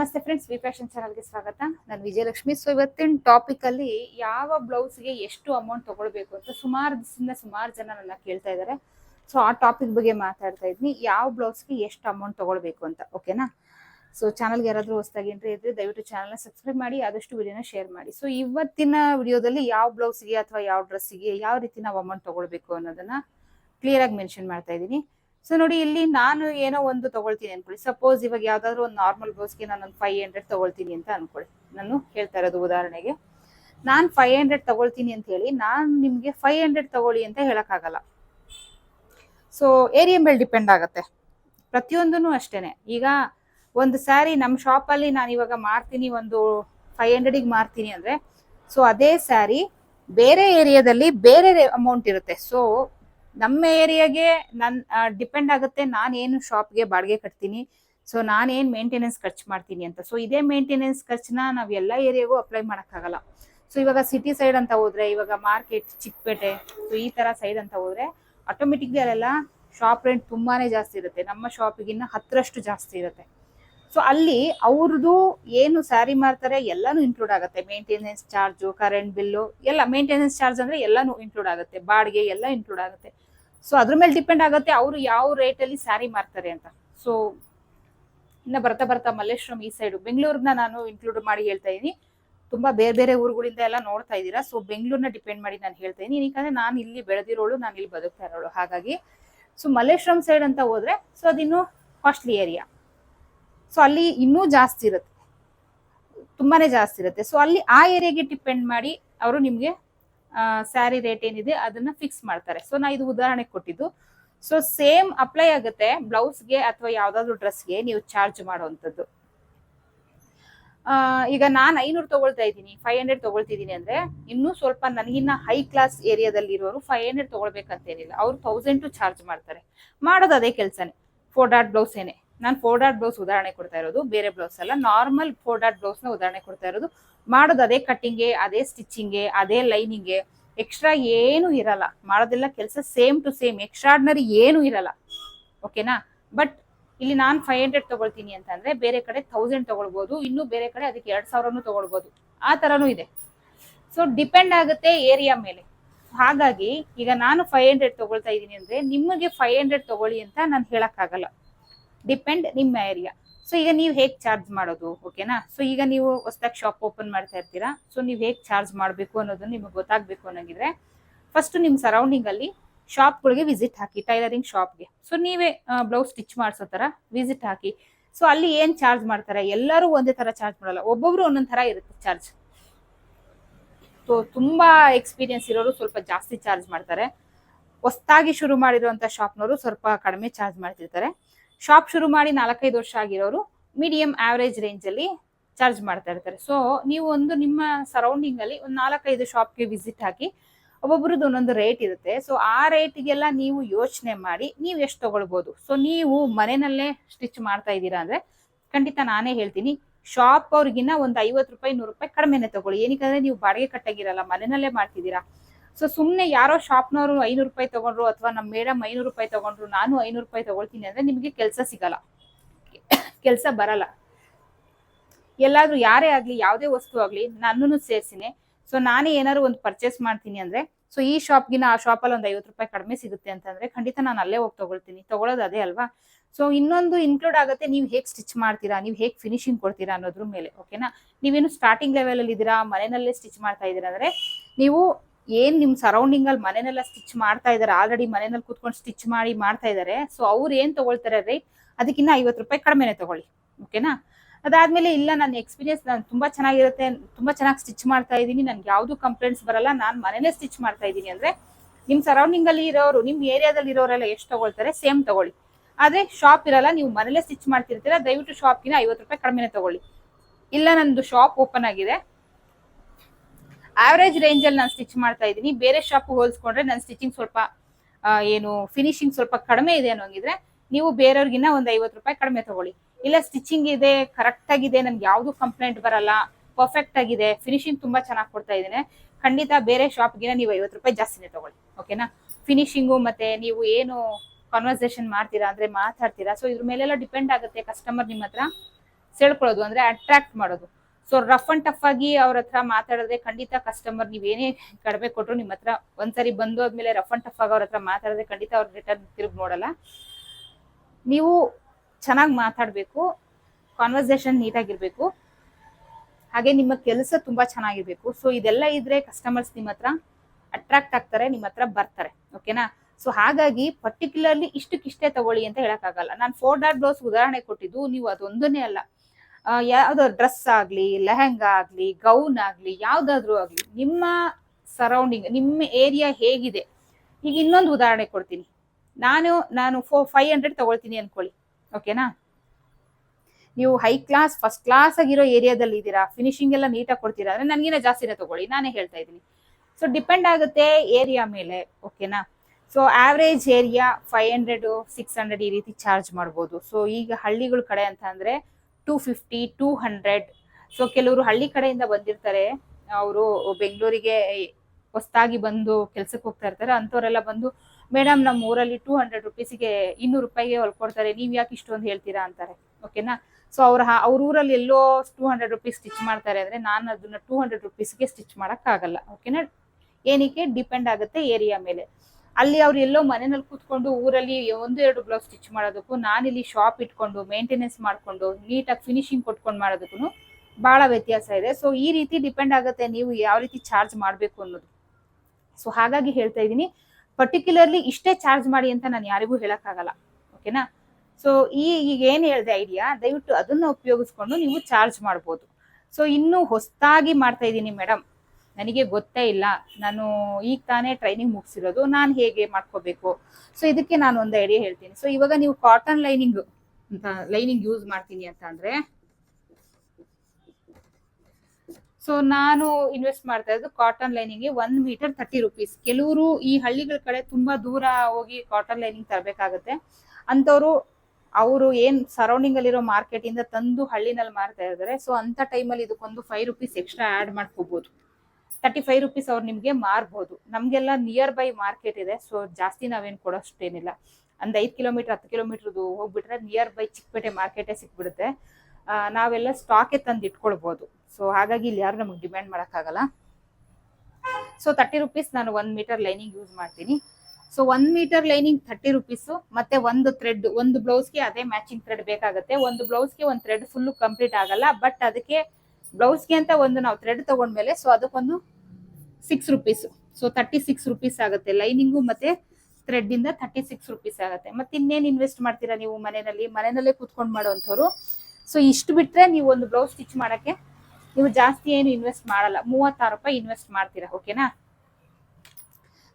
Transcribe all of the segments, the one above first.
ನಮಸ್ತೆ friends V fashion ಚಾನಲ್ಗೆ ಸ್ವಾಗತ. ನಾನು ವಿಜಯಲಕ್ಷ್ಮಿ. ಸೊ ಇವತ್ತಿನ ಟಾಪಿಕ್ ಅಲ್ಲಿ ಯಾವ ಬ್ಲೌಸ್ಗೆ ಎಷ್ಟು ಅಮೌಂಟ್ ತಗೊಳ್ಬೇಕು ಅಂತ ಸುಮಾರು ದಿವಸದಿಂದ ಸುಮಾರು ಜನ ನನ್ನ ಕೇಳ್ತಾ ಇದ್ದಾರೆ ಸೊ ಆ ಟಾಪಿಕ್ ಬಗ್ಗೆ ಮಾತಾಡ್ತಾ ಇದ್ನಿ. ಯಾವ ಬ್ಲೌಸ್ಗೆ ಎಷ್ಟು ಅಮೌಂಟ್ ತಗೊಳ್ಬೇಕು ಅಂತ ಓಕೆನಾ ಸೊ ಚಾನಲ್ಗೆ ಯಾರಾದರೂ ಹೊಸದಾಗಿ ಎಂಟ್ರಿ ಇದ್ರೆ ದಯವಿಟ್ಟು ಚಾನಲ್ನ ಸಬ್ಸ್ಕ್ರೈಬ್ ಮಾಡಿ, ಆದಷ್ಟು ವಿಡಿಯೋನ ಶೇರ್ ಮಾಡಿ. ಸೊ ಇವತ್ತಿನ ವಿಡಿಯೋದಲ್ಲಿ ಯಾವ ಬ್ಲೌಸ್ಗೆ ಅಥವಾ ಯಾವ ಡ್ರೆಸ್ಸಿಗೆ ಯಾವ ರೀತಿ ನಾವು ಅಮೌಂಟ್ ತೊಗೊಳ್ಬೇಕು ಅನ್ನೋದನ್ನ ಕ್ಲಿಯರ್ ಆಗಿ ಮೆನ್ಷನ್ ಮಾಡ್ತಾ ಇದ್ದೀನಿ. ಸೊ ನೋಡಿ, ಇಲ್ಲಿ ನಾನು ಏನೋ ಒಂದು ತಗೊಳ್ತೀನಿ ಅನ್ಕೊಳ್ಳಿ. ಸಪೋಸ್ ಇವಾಗ ಯಾವ್ದಾದ್ರು ಒಂದು ನಾರ್ಮಲ್ ಬ್ಲೌಸ್ಗೆ ನಾನು ಒಂದು ಫೈವ್ ಹಂಡ್ರೆಡ್ ತಗೊಳ್ತೀನಿ ಅಂತ ಅನ್ಕೊಳ್ಳಿ. ನಾನು ಹೇಳ್ತಾ ಇರೋದು ಉದಾಹರಣೆಗೆ. ನಾನು ಫೈವ್ ಹಂಡ್ರೆಡ್ ತಗೊಳ್ತೀನಿ ಅಂತ ಹೇಳಿ, ನಾನು ನಿಮಗೆ ಫೈವ್ ಹಂಡ್ರೆಡ್ ತಗೊಳ್ಳಿ ಅಂತ ಹೇಳೋಕ್ಕಾಗಲ್ಲ. ಸೊ ಏರಿಯಾ ಮೇಲೆ ಡಿಪೆಂಡ್ ಆಗುತ್ತೆ. ಪ್ರತಿಯೊಂದೂ ಅಷ್ಟೇನೆ. ಈಗ ಒಂದು ಸ್ಯಾರಿ ನಮ್ಮ ಶಾಪಲ್ಲಿ ನಾನು ಇವಾಗ ಮಾರ್ತೀನಿ, ಒಂದು ಫೈವ್ ಹಂಡ್ರೆಡಿಗೆ ಮಾರ್ತೀನಿ ಅಂದರೆ ಸೊ ಅದೇ ಸ್ಯಾರಿ ಬೇರೆ ಏರಿಯಾದಲ್ಲಿ ಬೇರೆ ಅಮೌಂಟ್ ಇರುತ್ತೆ. ಸೊ ನಮ್ಮ ಏರಿಯಾಗೆ ನನ್ ಡಿಪೆಂಡ್ ಆಗುತ್ತೆ ನಾನು ಏನು ಶಾಪ್ಗೆ ಬಾಡಿಗೆ ಕಟ್ತೀನಿ. ಸೊ ನಾನೇನು ಮೇಂಟೆನೆನ್ಸ್ ಖರ್ಚು ಮಾಡ್ತೀನಿ ಅಂತ. ಸೊ ಇದೇ ಮೇಂಟೆನೆನ್ಸ್ ಖರ್ಚನ್ನ ನಾವು ಎಲ್ಲ ಏರಿಯಾಗೂ ಅಪ್ಲೈ ಮಾಡೋಕ್ಕಾಗಲ್ಲ. ಸೊ ಇವಾಗ ಸಿಟಿ ಸೈಡ್ ಅಂತ ಹೋದ್ರೆ, ಇವಾಗ ಮಾರ್ಕೆಟ್ ಚಿಕ್ಕಪೇಟೆ ಸೊ ಈ ತರ ಸೈಡ್ ಅಂತ ಹೋದ್ರೆ ಆಟೋಮೆಟಿಕ್ಲಿ ಅಲ್ಲೆಲ್ಲ ಶಾಪ್ ರೆಂಟ್ ತುಂಬಾನೇ ಜಾಸ್ತಿ ಇರುತ್ತೆ. ನಮ್ಮ ಶಾಪಿಗಿನ್ನ ಹತ್ತರಷ್ಟು ಜಾಸ್ತಿ ಇರುತ್ತೆ. ಸೊ ಅಲ್ಲಿ ಅವ್ರದ್ದು ಏನು ಸ್ಯಾರಿ ಮಾರ್ತಾರೆ ಎಲ್ಲಾನು ಇನ್ಕ್ಲೂಡ್ ಆಗುತ್ತೆ. ಮೇಂಟೆನೆನ್ಸ್ ಚಾರ್ಜು ಕರೆಂಟ್ ಬಿಲ್ಲು ಎಲ್ಲ ಮೇಂಟೆನೆನ್ಸ್ ಚಾರ್ಜ್ ಅಂದ್ರೆ ಎಲ್ಲಾನು ಇನ್ಕ್ಲೂಡ್ ಆಗುತ್ತೆ. ಬಾಡಿಗೆ ಎಲ್ಲ ಇನ್ಕ್ಲೂಡ್ ಆಗುತ್ತೆ. ಸೊ ಅದ್ರ ಮೇಲೆ ಡಿಪೆಂಡ್ ಆಗುತ್ತೆ ಅವರು ಯಾವ ರೇಟಲ್ಲಿ ಸ್ಯಾರಿ ಮಾರ್ತಾರೆ ಅಂತ. ಸೊ ಇನ್ನ ಬರ್ತಾ ಬರ್ತಾ ಮಲ್ಲೇಶ್ವರಂ ಈ ಸೈಡು ಬೆಂಗಳೂರನ್ನ ನಾನು ಇನ್ಕ್ಲೂಡ್ ಮಾಡಿ ಹೇಳ್ತಾ ಇದ್ದೀನಿ ತುಂಬಾ ಬೇರೆ ಬೇರೆ ಊರುಗಳಿಂದ ಎಲ್ಲ ನೋಡ್ತಾ ಇದ್ದೀರಾ. ಸೊ ಬೆಂಗಳೂರನ್ನ ಡಿಪೆಂಡ್ ಮಾಡಿ ನಾನು ಹೇಳ್ತಾ ಇದ್ದೀನಿ ಏನಕ್ಕೆ ನಾನು ಇಲ್ಲಿ ಬೆಳೆದಿರೋಳು, ನಾನು ಇಲ್ಲಿ ಬದುಕ್ತಾ ಇರೋಳು. ಹಾಗಾಗಿ ಸೊ ಮಲ್ಲೇಶ್ವರಂ ಸೈಡ್ ಅಂತ ಹೋದ್ರೆ ಸೊ ಅದಿನ್ನು ಕಾಸ್ಟ್ಲಿ ಏರಿಯಾ ಸೊ ಅಲ್ಲಿ ಇನ್ನೂ ಜಾಸ್ತಿ ಇರುತ್ತೆ. ತುಂಬಾನೇ ಜಾಸ್ತಿ ಇರುತ್ತೆ. ಸೊ ಅಲ್ಲಿ ಆ ಏರಿಯಾಗೆ ಡಿಪೆಂಡ್ ಮಾಡಿ ಅವರು ನಿಮಗೆ ಸ್ಯಾರಿ ರೇಟ್ ಏನಿದೆ ಅದನ್ನ ಫಿಕ್ಸ್ ಮಾಡ್ತಾರೆ. ಸೊ ನಾ ಇದು ಉದಾಹರಣೆ ಕೊಟ್ಟಿದ್ದು. ಸೊ ಸೇಮ್ ಅಪ್ಲೈ ಆಗುತ್ತೆ ಬ್ಲೌಸ್ಗೆ ಅಥವಾ ಯಾವ್ದಾದ್ರು ಡ್ರೆಸ್ಗೆ ನೀವು ಚಾರ್ಜ್ ಮಾಡುವಂಥದ್ದು. ಈಗ ನಾನು ಐನೂರು ತಗೊಳ್ತಾ ಇದ್ದೀನಿ ಫೈವ್ ಹಂಡ್ರೆಡ್ ತಗೊಳ್ತಿದ್ದೀನಿ ಅಂದ್ರೆ ಇನ್ನೂ ಸ್ವಲ್ಪ ನನಗಿನ್ನ ಹೈ ಕ್ಲಾಸ್ ಏರಿಯಾದಲ್ಲಿ ಇರೋರು ಫೈವ್ ಹಂಡ್ರೆಡ್ ತಗೊಳ್ಬೇಕಂತೇನಿಲ್ಲ ಅವ್ರು ತೌಸಂಡ್ ಟು ಚಾರ್ಜ್ ಮಾಡ್ತಾರೆ. ಮಾಡೋದು ಅದೇ ಕೆಲಸನೇ. ಫೋರ್ ಡಾಟ್ ಬ್ಲೌಸ್ ಏನೆ. ನಾನು ಫೋರ್ ಡಾಟ್ ಬ್ಲೌಸ್ ಉದಾಹರಣೆ ಕೊಡ್ತಾ ಇರೋದು, ಬೇರೆ ಬ್ಲೌಸ್ ಅಲ್ಲ ನಾರ್ಮಲ್ ಫೋರ್ ಡಾಟ್ ಬ್ಲೌಸ್ನ ಉದಾಹರಣೆ ಕೊಡ್ತಾ ಇರೋದು. ಮಾಡೋದು ಅದೇ ಕಟ್ಟಿಂಗ್ಗೆ ಅದೇ ಸ್ಟಿಚಿಂಗ್ಗೆ ಅದೇ ಲೈನಿಂಗ್ಗೆ ಎಕ್ಸ್ಟ್ರಾ ಏನು ಇರಲ್ಲ. ಮಾಡೋದೆಲ್ಲ ಕೆಲಸ ಸೇಮ್ ಟು ಸೇಮ್ ಎಕ್ಸ್ಟ್ರಾಡ್ನರಿ ಏನು ಇರಲ್ಲ. ಓಕೆನಾ ಬಟ್ ಇಲ್ಲಿ ನಾನು ಫೈವ್ ಹಂಡ್ರೆಡ್ ತಗೊಳ್ತೀನಿ ಅಂತಂದ್ರೆ ಬೇರೆ ಕಡೆ ಥೌಸಂಡ್ ತಗೊಳ್ಬೋದು, ಇನ್ನು ಬೇರೆ ಕಡೆ ಅದಕ್ಕೆ ಎರಡ್ ಸಾವಿರನೂ ತಗೊಳ್ಬೋದು. ಆ ತರನೂ ಇದೆ. ಸೊ ಡಿಪೆಂಡ್ ಆಗುತ್ತೆ ಏರಿಯಾ ಮೇಲೆ. ಹಾಗಾಗಿ ಈಗ ನಾನು ಫೈವ್ ಹಂಡ್ರೆಡ್ ತಗೊಳ್ತಾ ಇದ್ದೀನಿ ಅಂದ್ರೆ ನಿಮಗೆ ಫೈವ್ ಹಂಡ್ರೆಡ್ ತಗೊಳ್ಳಿ ಅಂತ ನಾನು ಹೇಳಕ್ಕಾಗಲ್ಲ. ಡಿಪೆಂಡ್ ನಿಮ್ಮ ಏರಿಯಾ ಸೊ ಈಗ ನೀವು ಹೇಗೆ ಚಾರ್ಜ್ ಮಾಡೋದು? ಓಕೆನಾ ಸೊ ಈಗ ನೀವು ಹೊಸದಾಗಿ ಶಾಪ್ ಓಪನ್ ಮಾಡ್ತಾ ಇರ್ತೀರಾ? ಸೊ ನೀವು ಹೇಗೆ ಚಾರ್ಜ್ ಮಾಡಬೇಕು ಅನ್ನೋದು ನಿಮಗೆ ಗೊತ್ತಾಗಬೇಕು ಅನ್ನೋಂಗಿದ್ರೆ ಫಸ್ಟ್ ನಿಮ್ಮ ಸರೌಂಡಿಂಗ್ ಅಲ್ಲಿ ಶಾಪ್ಗಳಿಗೆ ವಿಸಿಟ್ ಹಾಕಿ ಟೈಲರಿಂಗ್ ಶಾಪ್ಗೆ ಸೊ ನೀವೇ ಬ್ಲೌಸ್ ಸ್ಟಿಚ್ ಮಾಡಿಸೋ ಥರ ವಿಸಿಟ್ ಹಾಕಿ. ಸೊ ಅಲ್ಲಿ ಏನು ಚಾರ್ಜ್ ಮಾಡ್ತಾರೆ? ಎಲ್ಲರೂ ಒಂದೇ ಥರ ಚಾರ್ಜ್ ಮಾಡಲ್ಲ. ಒಬ್ಬೊಬ್ರು ಒಂದೊಂದು ಥರ ಇರುತ್ತೆ ಚಾರ್ಜ್ ಸೊ ತುಂಬಾ ಎಕ್ಸ್ಪೀರಿಯನ್ಸ್ ಇರೋರು ಸ್ವಲ್ಪ ಜಾಸ್ತಿ ಚಾರ್ಜ್ ಮಾಡ್ತಾರೆ. ಹೊಸ್ತಾಗಿ ಶುರು ಮಾಡಿರುವಂಥ ಶಾಪ್ನವರು ಸ್ವಲ್ಪ ಕಡಿಮೆ ಚಾರ್ಜ್ ಮಾಡ್ತಿರ್ತಾರೆ. ಶಾಪ್ ಶುರು ಮಾಡಿ ನಾಲ್ಕೈದು ವರ್ಷ ಆಗಿರೋರು ಮೀಡಿಯಂ ಆವರೇಜ್ ರೇಂಜಲ್ಲಿ ಚಾರ್ಜ್ ಮಾಡ್ತಾ ಇರ್ತಾರೆ. ಸೊ ನೀವು ಒಂದು ನಿಮ್ಮ ಸರೌಂಡಿಂಗ್ ಅಲ್ಲಿ ಒಂದು ನಾಲ್ಕೈದು ಶಾಪ್ಗೆ ವಿಸಿಟ್ ಹಾಕಿ ಒಬ್ಬೊಬ್ರದ್ದು ಒಂದೊಂದು ರೇಟ್ ಇರುತ್ತೆ. ಸೊ ಆ ರೇಟಿಗೆಲ್ಲ ನೀವು ಯೋಚನೆ ಮಾಡಿ ನೀವು ಎಷ್ಟು ತಗೊಳ್ಬೋದು? ಸೊ ನೀವು ಮನೆಯಲ್ಲೇ ಸ್ಟಿಚ್ ಮಾಡ್ತಾ ಇದ್ದೀರಾ ಅಂದ್ರೆ ಖಂಡಿತ ನಾನೇ ಹೇಳ್ತೀನಿ ಶಾಪ್ ಅವ್ರಿಗಿನ್ನ ಒಂದು ಐವತ್ತು ರೂಪಾಯಿ, ನೂರು ರೂಪಾಯಿ ಕಡಿಮೆನೆ ತಗೊಳ್ಳಿ. ಏನಕ್ಕಂದ್ರೆ ನೀವು ಬಾಡಿಗೆ ಕಟ್ಟಾಗಿರಲ್ಲ, ಮನೆಯಲ್ಲೇ ಮಾಡ್ತಿದ್ದೀರಾ. ಸೊ ಸುಮ್ಮನೆ ಯಾರೋ ಶಾಪ್ನವರು ಐನೂರು ರೂಪಾಯಿ ತಗೊಂಡ್ರು ಅಥವಾ ನಮ್ಮ ಮೇಡಮ್ ಐನೂರು ರೂಪಾಯಿ ತಗೊಂಡ್ರು, ನಾನು ಐನೂರು ರೂಪಾಯಿ ತಗೊಳ್ತೀನಿ ಅಂದ್ರೆ ನಿಮಗೆ ಕೆಲಸ ಸಿಗಲ್ಲ. ಕೆಲಸ ಬರಲ್ಲ. ಎಲ್ಲಾದ್ರೂ ಯಾರೇ ಆಗ್ಲಿ, ಯಾವುದೇ ವಸ್ತು ಆಗ್ಲಿ, ನನ್ನನ್ನು ಸೇರಿಸಿನಿ. ಸೊ ನಾನೇ ಏನಾದ್ರು ಒಂದು ಪರ್ಚೇಸ್ ಮಾಡ್ತೀನಿ ಅಂದ್ರೆ ಸೊ ಈ ಶಾಪ್ಗಿನ ಆ ಶಾಪಲ್ಲಿ ಒಂದು ಐವತ್ತು ರೂಪಾಯಿ ಕಡಿಮೆ ಸಿಗುತ್ತೆ ಅಂತಂದ್ರೆ ಖಂಡಿತ ನಾನು ಅಲ್ಲೇ ಹೋಗಿ ತಗೊಳ್ತೀನಿ. ತೊಗೊಳೋದು ಅದೇ ಅಲ್ವಾ? ಸೊ ಇನ್ನೊಂದು ಇನ್ಕ್ಲೂಡ್ ಆಗುತ್ತೆ, ನೀವು ಹೇಗೆ ಸ್ಟಿಚ್ ಮಾಡ್ತೀರಾ, ನೀವು ಹೇಗೆ ಫಿನಿಶಿಂಗ್ ಕೊಡ್ತೀರಾ ಅನ್ನೋದ್ರ ಮೇಲೆ ಓಕೆನಾ ನೀವೇನು ಸ್ಟಾರ್ಟಿಂಗ್ ಲೆವೆಲಲ್ಲಿ ಇದ್ದೀರಾ, ಮನೆಯಲ್ಲೇ ಸ್ಟಿಚ್ ಮಾಡ್ತಾ ಇದ್ದೀರಾ ಅಂದ್ರೆ, ನೀವು ಏನ್ ನಿಮ್ ಸರೌಂಡಿಂಗ್ ಅಲ್ಲಿ ಮನೆನೆಲ್ಲ ಸ್ಟಿಚ್ ಮಾಡ್ತಾ ಇದಾರೆ? ಆಲ್ರೆಡಿ ಮನೆಯಲ್ಲಿ ಕೂತ್ಕೊಂಡು ಸ್ಟಿಚ್ ಮಾಡಿ ಮಾಡ್ತಾ ಇದಾರೆ. ಸೊ ಅವ್ರು ಏನ್ ತಗೊಳ್ತಾರೆ ರೇಟ್ ಅದಕ್ಕಿನ್ನ ಐವತ್ತು ರೂಪಾಯಿ ಕಡಿಮೆನೆ ತಗೊಳ್ಳಿ. ಓಕೆನಾ ಅದಾದ್ಮೇಲೆ ಇಲ್ಲ ನನ್ನ ಎಕ್ಸ್ಪೀರಿಯನ್ಸ್ ನಾನು ತುಂಬಾ ಚೆನ್ನಾಗಿರುತ್ತೆ. ತುಂಬಾ ಚೆನ್ನಾಗಿ ಸ್ಟಿಚ್ ಮಾಡ್ತಾ ಇದ್ದೀನಿ. ನನ್ಗೆ ಯಾವ್ದು ಕಂಪ್ಲೇಂಟ್ಸ್ ಬರಲ್ಲ. ನಾನು ಮನೇಲೆ ಸ್ಟಿಚ್ ಮಾಡ್ತಾ ಇದ್ದೀನಿ ಅಂದ್ರೆ, ನಿಮ್ ಸರೌಂಡಿಂಗ್ ಅಲ್ಲಿ ಇರೋರು, ನಿಮ್ ಏರಿಯಾದಲ್ಲಿ ಇರೋರೆಲ್ಲ ಎಷ್ಟು ತಗೊಳ್ತಾರೆ? ಸೇಮ್ ತಗೊಳ್ಳಿ. ಆದ್ರೆ ಶಾಪ್ ಇರಲ್ಲ. ನೀವು ಮನೇಲೆ ಸ್ಟಿಚ್ ಮಾಡ್ತಿರ್ತೀರಾ. ದಯವಿಟ್ಟು ಶಾಪ್ಗಿನ ಐವತ್ತು ರೂಪಾಯಿ ಕಡಿಮೆನೆ ತಗೊಳ್ಳಿ. ಇಲ್ಲ, ನಂದು ಶಾಪ್ ಓಪನ್ ಆಗಿದೆ. ಆವರೇಜ್ ರೇಂಜ್ ಅಲ್ಲಿ ನಾನು ಸ್ಟಿಚ್ ಮಾಡ್ತಾ ಇದ್ದೀನಿ. ಬೇರೆ ಶಾಪ್ ಹೋಲಿಸ್ಕೊಂಡ್ರೆ ನನ್ನ ಸ್ಟಿಚಿಂಗ್ ಸ್ವಲ್ಪ ಏನು ಫಿನಿಶಿಂಗ್ ಸ್ವಲ್ಪ ಕಡಿಮೆ ಇದೆ ಅನ್ನೋಂಗಿದ್ರೆ ನೀವು ಬೇರೆಯವ್ರಿಗಿನ್ನ ಒಂದು ಐವತ್ತು ರೂಪಾಯಿ ಕಡಿಮೆ ತಗೊಳ್ಳಿ. ಇಲ್ಲ ಸ್ಟಿಚಿಂಗ್ ಇದೆ ಕರೆಕ್ಟ್ ಆಗಿದೆ, ನನ್ಗೆ ಯಾವ್ದು ಕಂಪ್ಲೇಂಟ್ ಬರಲ್ಲ ಪರ್ಫೆಕ್ಟ್ ಆಗಿದೆ ಫಿನಿಶಿಂಗ್ ತುಂಬಾ ಚೆನ್ನಾಗಿ ಕೊಡ್ತಾ ಇದ್ದೇನೆ. ಖಂಡಿತ ಬೇರೆ ಶಾಪ್ಗಿನ ನೀವು ಐವತ್ತು ರೂಪಾಯಿ ಜಾಸ್ತಿನೇ ತಗೊಳ್ಳಿ. ಓಕೆನಾ ಫಿನಿಶಿಂಗು ಮತ್ತೆ ನೀವು ಏನು ಕಾನ್ವರ್ಸೇಷನ್ ಮಾಡ್ತೀರಾ ಅಂದ್ರೆ ಮಾತಾಡ್ತೀರಾ? ಸೊ ಇದ್ರ ಮೇಲೆಲ್ಲ ಡಿಪೆಂಡ್ ಆಗುತ್ತೆ ಕಸ್ಟಮರ್ ನಿಮ್ಮ ಹತ್ರ ಸೇಳ್ಕೊಳ್ಳೋದು ಅಂದ್ರೆ ಅಟ್ರಾಕ್ಟ್ ಮಾಡೋದು. ಸೊ ರಫ್ ಅಂಡ್ ಟಫ್ ಆಗಿ ಅವ್ರ ಹತ್ರ ಮಾತಾಡಿದ್ರೆ ಖಂಡಿತ ಕಸ್ಟಮರ್ ನೀವೇನೇ ಕಡಿಮೆ ಕೊಟ್ರು ನಿಮ್ಮ ಹತ್ರ ಒಂದ್ಸರಿ ಬಂದು ಆದ್ಮೇಲೆ ರಫ್ ಅಂಡ್ ಟಫ್ ಆಗಿ ಅವ್ರ ಹತ್ರ ಮಾತಾಡಿದ್ರೆ ಖಂಡಿತ ಅವ್ರ ರಿಟರ್ನ್ ತಿರುಗಿ ನೋಡಲ್ಲ. ನೀವು ಚೆನ್ನಾಗಿ ಮಾತಾಡಬೇಕು ಕಾನ್ವರ್ಸೇಷನ್ ನೀಟಾಗಿರ್ಬೇಕು ಹಾಗೆ ನಿಮ್ಮ ಕೆಲಸ ತುಂಬಾ ಚೆನ್ನಾಗಿರ್ಬೇಕು. ಸೊ ಇದೆಲ್ಲ ಇದ್ರೆ ಕಸ್ಟಮರ್ಸ್ ನಿಮ್ಮ ಹತ್ರ ಅಟ್ರಾಕ್ಟ್ ಆಗ್ತಾರೆ, ನಿಮ್ಮ ಹತ್ರ ಬರ್ತಾರೆ. ಓಕೆನಾ ಸೊ ಹಾಗಾಗಿ ಪರ್ಟಿಕ್ಯುಲರ್ಲಿ ಇಷ್ಟಕ್ಕಿಷ್ಟೇ ತಗೊಳ್ಳಿ ಅಂತ ಹೇಳಕ್ಕಾಗಲ್ಲ. ನಾನು ಫೋರ್ ಡಾಟ್ ಬ್ಲೌಸ್ ಉದಾಹರಣೆ ಕೊಟ್ಟಿದ್ದು, ನೀವು ಅದೊಂದನ್ನೇ ಅಲ್ಲ. ಯಾವ್ದೋ ಡ್ರೆಸ್ ಆಗ್ಲಿ, ಲೆಹೆಂಗಾ ಆಗ್ಲಿ ಗೌನ್ ಆಗ್ಲಿ, ಯಾವುದಾದ್ರೂ ಆಗ್ಲಿ, ನಿಮ್ಮ ಸರೌಂಡಿಂಗ್ ನಿಮ್ಮ ಏರಿಯಾ ಹೇಗಿದೆ? ಈಗ ಇನ್ನೊಂದು ಉದಾಹರಣೆ ಕೊಡ್ತೀನಿ. ನಾನು ನಾನು ಫೋ ಫೈವ್ ಹಂಡ್ರೆಡ್ ತಗೊಳ್ತೀನಿ ಅನ್ಕೊಳ್ಳಿ. ಓಕೆನಾ ನೀವು ಹೈ ಕ್ಲಾಸ್ ಫಸ್ಟ್ ಕ್ಲಾಸ್ ಆಗಿರೋ ಏರಿಯಾದಲ್ಲಿ ಇದ್ದೀರಾ ಫಿನಿಶಿಂಗ್ ಎಲ್ಲ ನೀಟಾಗಿ ಕೊಡ್ತೀರಾ, ಅಂದ್ರೆ ನನಗಿನ ಜಾಸ್ತಿನೇ ತಗೊಳ್ಳಿ, ನಾನೇ ಹೇಳ್ತಾ ಇದ್ದೀನಿ. ಸೊ ಡಿಪೆಂಡ್ ಆಗುತ್ತೆ ಏರಿಯಾ ಮೇಲೆ ಓಕೆನಾ so average area five hundred six hundred ಈ ರೀತಿ ಚಾರ್ಜ್ ಮಾಡ್ಬೋದು. ಸೊ ಈಗ ಹಳ್ಳಿಗಳ ಕಡೆ ಅಂತ ಅಂದ್ರೆ two fifty two hundred so ಕೆಲವರು ಹಳ್ಳಿ ಕಡೆಯಿಂದ ಬಂದಿರ್ತಾರೆ. ಅವರು ಬೆಂಗಳೂರಿಗೆ ಹೊಸ್ತಾಗಿ ಬಂದು ಕೆಲ್ಸಕ್ಕೆ ಹೋಗ್ತಾ ಇರ್ತಾರೆ. ಅಂಥವರೆಲ್ಲ ಬಂದು, ಮೇಡಮ್, ನಮ್ಮ ಊರಲ್ಲಿ ಟೂ ಹಂಡ್ರೆಡ್ ರುಪೀಸಿಗೆ ಇನ್ನೂರು ರೂಪಾಯಿಗೆ ಹೊಲ್ಕೊಡ್ತಾರೆ ನೀವು ಯಾಕೆ ಇಷ್ಟೊಂದು ಹೇಳ್ತೀರಾ? ಅಂತಾರೆ. ಓಕೆನಾ? ಸೊ ಅವ್ರ ಅವ್ರ ಊರಲ್ಲಿ ಎಲ್ಲೋ ಟೂ ಹಂಡ್ರೆಡ್ ರುಪೀಸ್ ಸ್ಟಿಚ್ ಮಾಡ್ತಾರೆ ಅಂದ್ರೆ ನಾನು ಅದನ್ನ ಟೂ ಹಂಡ್ರೆಡ್ ರುಪೀಸ್ಗೆ ಸ್ಟಿಚ್ ಮಾಡೋಕ್ಕಾಗಲ್ಲ ಓಕೆನಾ? ಏನಕ್ಕೆ? ಡಿಪೆಂಡ್ ಆಗುತ್ತೆ ಏರಿಯಾ ಮೇಲೆ. ಅಲ್ಲಿ ಅವ್ರು ಎಲ್ಲೋ ಮನೆಯಲ್ಲಿ ಕೂತ್ಕೊಂಡು ಊರಲ್ಲಿ ಒಂದು ಎರಡು ಬ್ಲೌಸ್ ಸ್ಟಿಚ್ ಮಾಡೋದಕ್ಕೂ, ನಾನಿಲ್ಲಿ ಶಾಪ್ ಇಟ್ಕೊಂಡು ಮೇಂಟೆನೆನ್ಸ್ ಮಾಡ್ಕೊಂಡು ನೀಟಾಗಿ ಫಿನಿಶಿಂಗ್ ಕೊಟ್ಕೊಂಡು ಮಾಡೋದಕ್ಕೂ ಭಾಳ ವ್ಯತ್ಯಾಸ ಇದೆ. ಸೊ ಈ ರೀತಿ ಡಿಪೆಂಡ್ ಆಗುತ್ತೆ ನೀವು ಯಾವ ರೀತಿ ಚಾರ್ಜ್ ಮಾಡಬೇಕು ಅನ್ನೋದು. ಸೊ ಹಾಗಾಗಿ ಹೇಳ್ತಾ ಇದ್ದೀನಿ ಪರ್ಟಿಕ್ಯುಲರ್ಲಿ ಇಷ್ಟೇ ಚಾರ್ಜ್ ಮಾಡಿ ಅಂತ ನಾನು ಯಾರಿಗೂ ಹೇಳೋಕ್ಕಾಗಲ್ಲ. ಓಕೆನಾ ಸೊ ಈ ಈಗ ಏನು ಹೇಳಿದೆ ಐಡಿಯಾ ದಯವಿಟ್ಟು ಅದನ್ನ ಉಪಯೋಗಿಸ್ಕೊಂಡು ನೀವು ಚಾರ್ಜ್ ಮಾಡ್ಬೋದು. ಸೊ ಇನ್ನು ಹೊಸದಾಗಿ ಮಾಡ್ತಾ ಇದ್ದೀನಿ ಮೇಡಮ್ ನನಗೆ ಗೊತ್ತೇ ಇಲ್ಲ. ನಾನು ಈಗ ತಾನೇ ಟ್ರೈನಿಂಗ್ ಮುಗಿಸಿರೋದು. ನಾನು ಹೇಗೆ ಮಾಡ್ಕೋಬೇಕು? ಸೊ ಇದಕ್ಕೆ ನಾನು ಒಂದು ಐಡಿಯಾ ಹೇಳ್ತೀನಿ. ಸೊ ಇವಾಗ ನೀವು ಕಾಟನ್ ಲೈನಿಂಗ್ ಅಂತ ಲೈನಿಂಗ್ ಯೂಸ್ ಮಾಡ್ತೀನಿ ಅಂತ ಅಂದ್ರೆ ಸೊ ನಾನು ಇನ್ವೆಸ್ಟ್ ಮಾಡ್ತಾ ಇರೋದು cotton lining one metre thirty rupees ಕೆಲವರು ಈ ಹಳ್ಳಿಗಳ ಕಡೆ ತುಂಬಾ ದೂರ ಹೋಗಿ ಕಾಟನ್ ಲೈನಿಂಗ್ ತರಬೇಕಾಗತ್ತೆ. ಅಂಥವ್ರು, ಅವರು ಏನ್ ಸರೌಂಡಿಂಗ್ ಅಲ್ಲಿರೋ ಮಾರ್ಕೆಟ್ ಇಂದ ತಂದು ಹಳ್ಳಿನಲ್ಲಿ ಮಾರ್ತಾ ಇದ್ದಾರೆ ಸೊ ಅಂತ ಟೈಮಲ್ಲಿ ಇದಕ್ಕೊಂದು ಫೈವ್ ರುಪೀಸ್ ಎಕ್ಸ್ಟ್ರಾ ಆಡ್ ಮಾಡ್ಕೋಬಹುದು ತರ್ಟಿ ಫೈವ್ ರುಪೀಸ್ ಅವ್ರು ನಿಮ್ಗೆ ಮಾರ್ಬೋದು. ನಮಗೆಲ್ಲ ನಿಯರ್ ಬೈ ಮಾರ್ಕೆಟ್ ಇದೆ ಸೊ ಜಾಸ್ತಿ ನಾವೇನ್ ಕೊಡೋಷ್ಟೇನಿಲ್ಲ. ಒಂದು ಐದು ಕಿಲೋಮೀಟರ್ ಹತ್ತು ಕಿಲೋಮೀಟರ್ದು ಹೋಗ್ಬಿಟ್ರೆ ನಿಯರ್ ಬೈ ಚಿಕ್ಕಪೇಟೆ ಮಾರ್ಕೆಟೇ ಸಿಕ್ಬಿಡುತ್ತೆ. ನಾವೆಲ್ಲ ಸ್ಟಾಕೆ ತಂದು ಇಟ್ಕೊಳ್ಬೋದು. ಸೊ ಹಾಗಾಗಿ ಇಲ್ಲಿ ಯಾರು ನಮಗೆ ಡಿಮ್ಯಾಂಡ್ ಮಾಡೋಕ್ಕಾಗಲ್ಲ. ಸೊ ತರ್ಟಿ ರುಪೀಸ್ ನಾನು ಒನ್ ಮೀಟರ್ ಲೈನಿಂಗ್ ಯೂಸ್ ಮಾಡ್ತೀನಿ. So one metre lining thirty rupees ಮತ್ತೆ ಒಂದು ಥ್ರೆಡ್ ಒಂದು ಬ್ಲೌಸ್ಗೆ ಅದೇ ಮ್ಯಾಚಿಂಗ್ ಥ್ರೆಡ್ ಬೇಕಾಗುತ್ತೆ. ಒಂದು ಬ್ಲೌಸ್ಗೆ ಒಂದು ಥ್ರೆಡ್ ಫುಲ್ಲು ಕಂಪ್ಲೀಟ್ ಆಗಲ್ಲ ಬಟ್ ಅದಕ್ಕೆ ಬ್ಲೌಸ್ಗೆ ಅಂತ ಒಂದು ನಾವು ಥ್ರೆಡ್ ತಗೊಂಡ್ಮೇಲೆ ಸೊ ಅದಕ್ಕೊಂದು six rupees so thirty six rupees ಆಗುತ್ತೆ ಲೈನಿಂಗು ಮತ್ತೆ ಥ್ರೆಡ್ ಇಂದ ತರ್ಟಿ ಸಿಕ್ಸ್ ರುಪೀಸ್ ಆಗುತ್ತೆ. ಮತ್ತೆ ಇನ್ನೇನು ಇನ್ವೆಸ್ಟ್ ಮಾಡ್ತೀರಾ ನೀವು ಮನೆಯಲ್ಲಿ? ಮನೆಯಲ್ಲೇ ಕೂತ್ಕೊಂಡು ಮಾಡುವಂಥವ್ರು. ಸೊ ಇಷ್ಟು ಬಿಟ್ರೆ ನೀವು ಒಂದು ಬ್ಲೌಸ್ ಸ್ಟಿಚ್ ಮಾಡಕ್ಕೆ ನೀವು ಜಾಸ್ತಿ ಏನು ಇನ್ವೆಸ್ಟ್ ಮಾಡಲ್ಲ. ಮೂವತ್ತಾರು ರೂಪಾಯಿ ಇನ್ವೆಸ್ಟ್ ಮಾಡ್ತೀರಾ ಓಕೆನಾ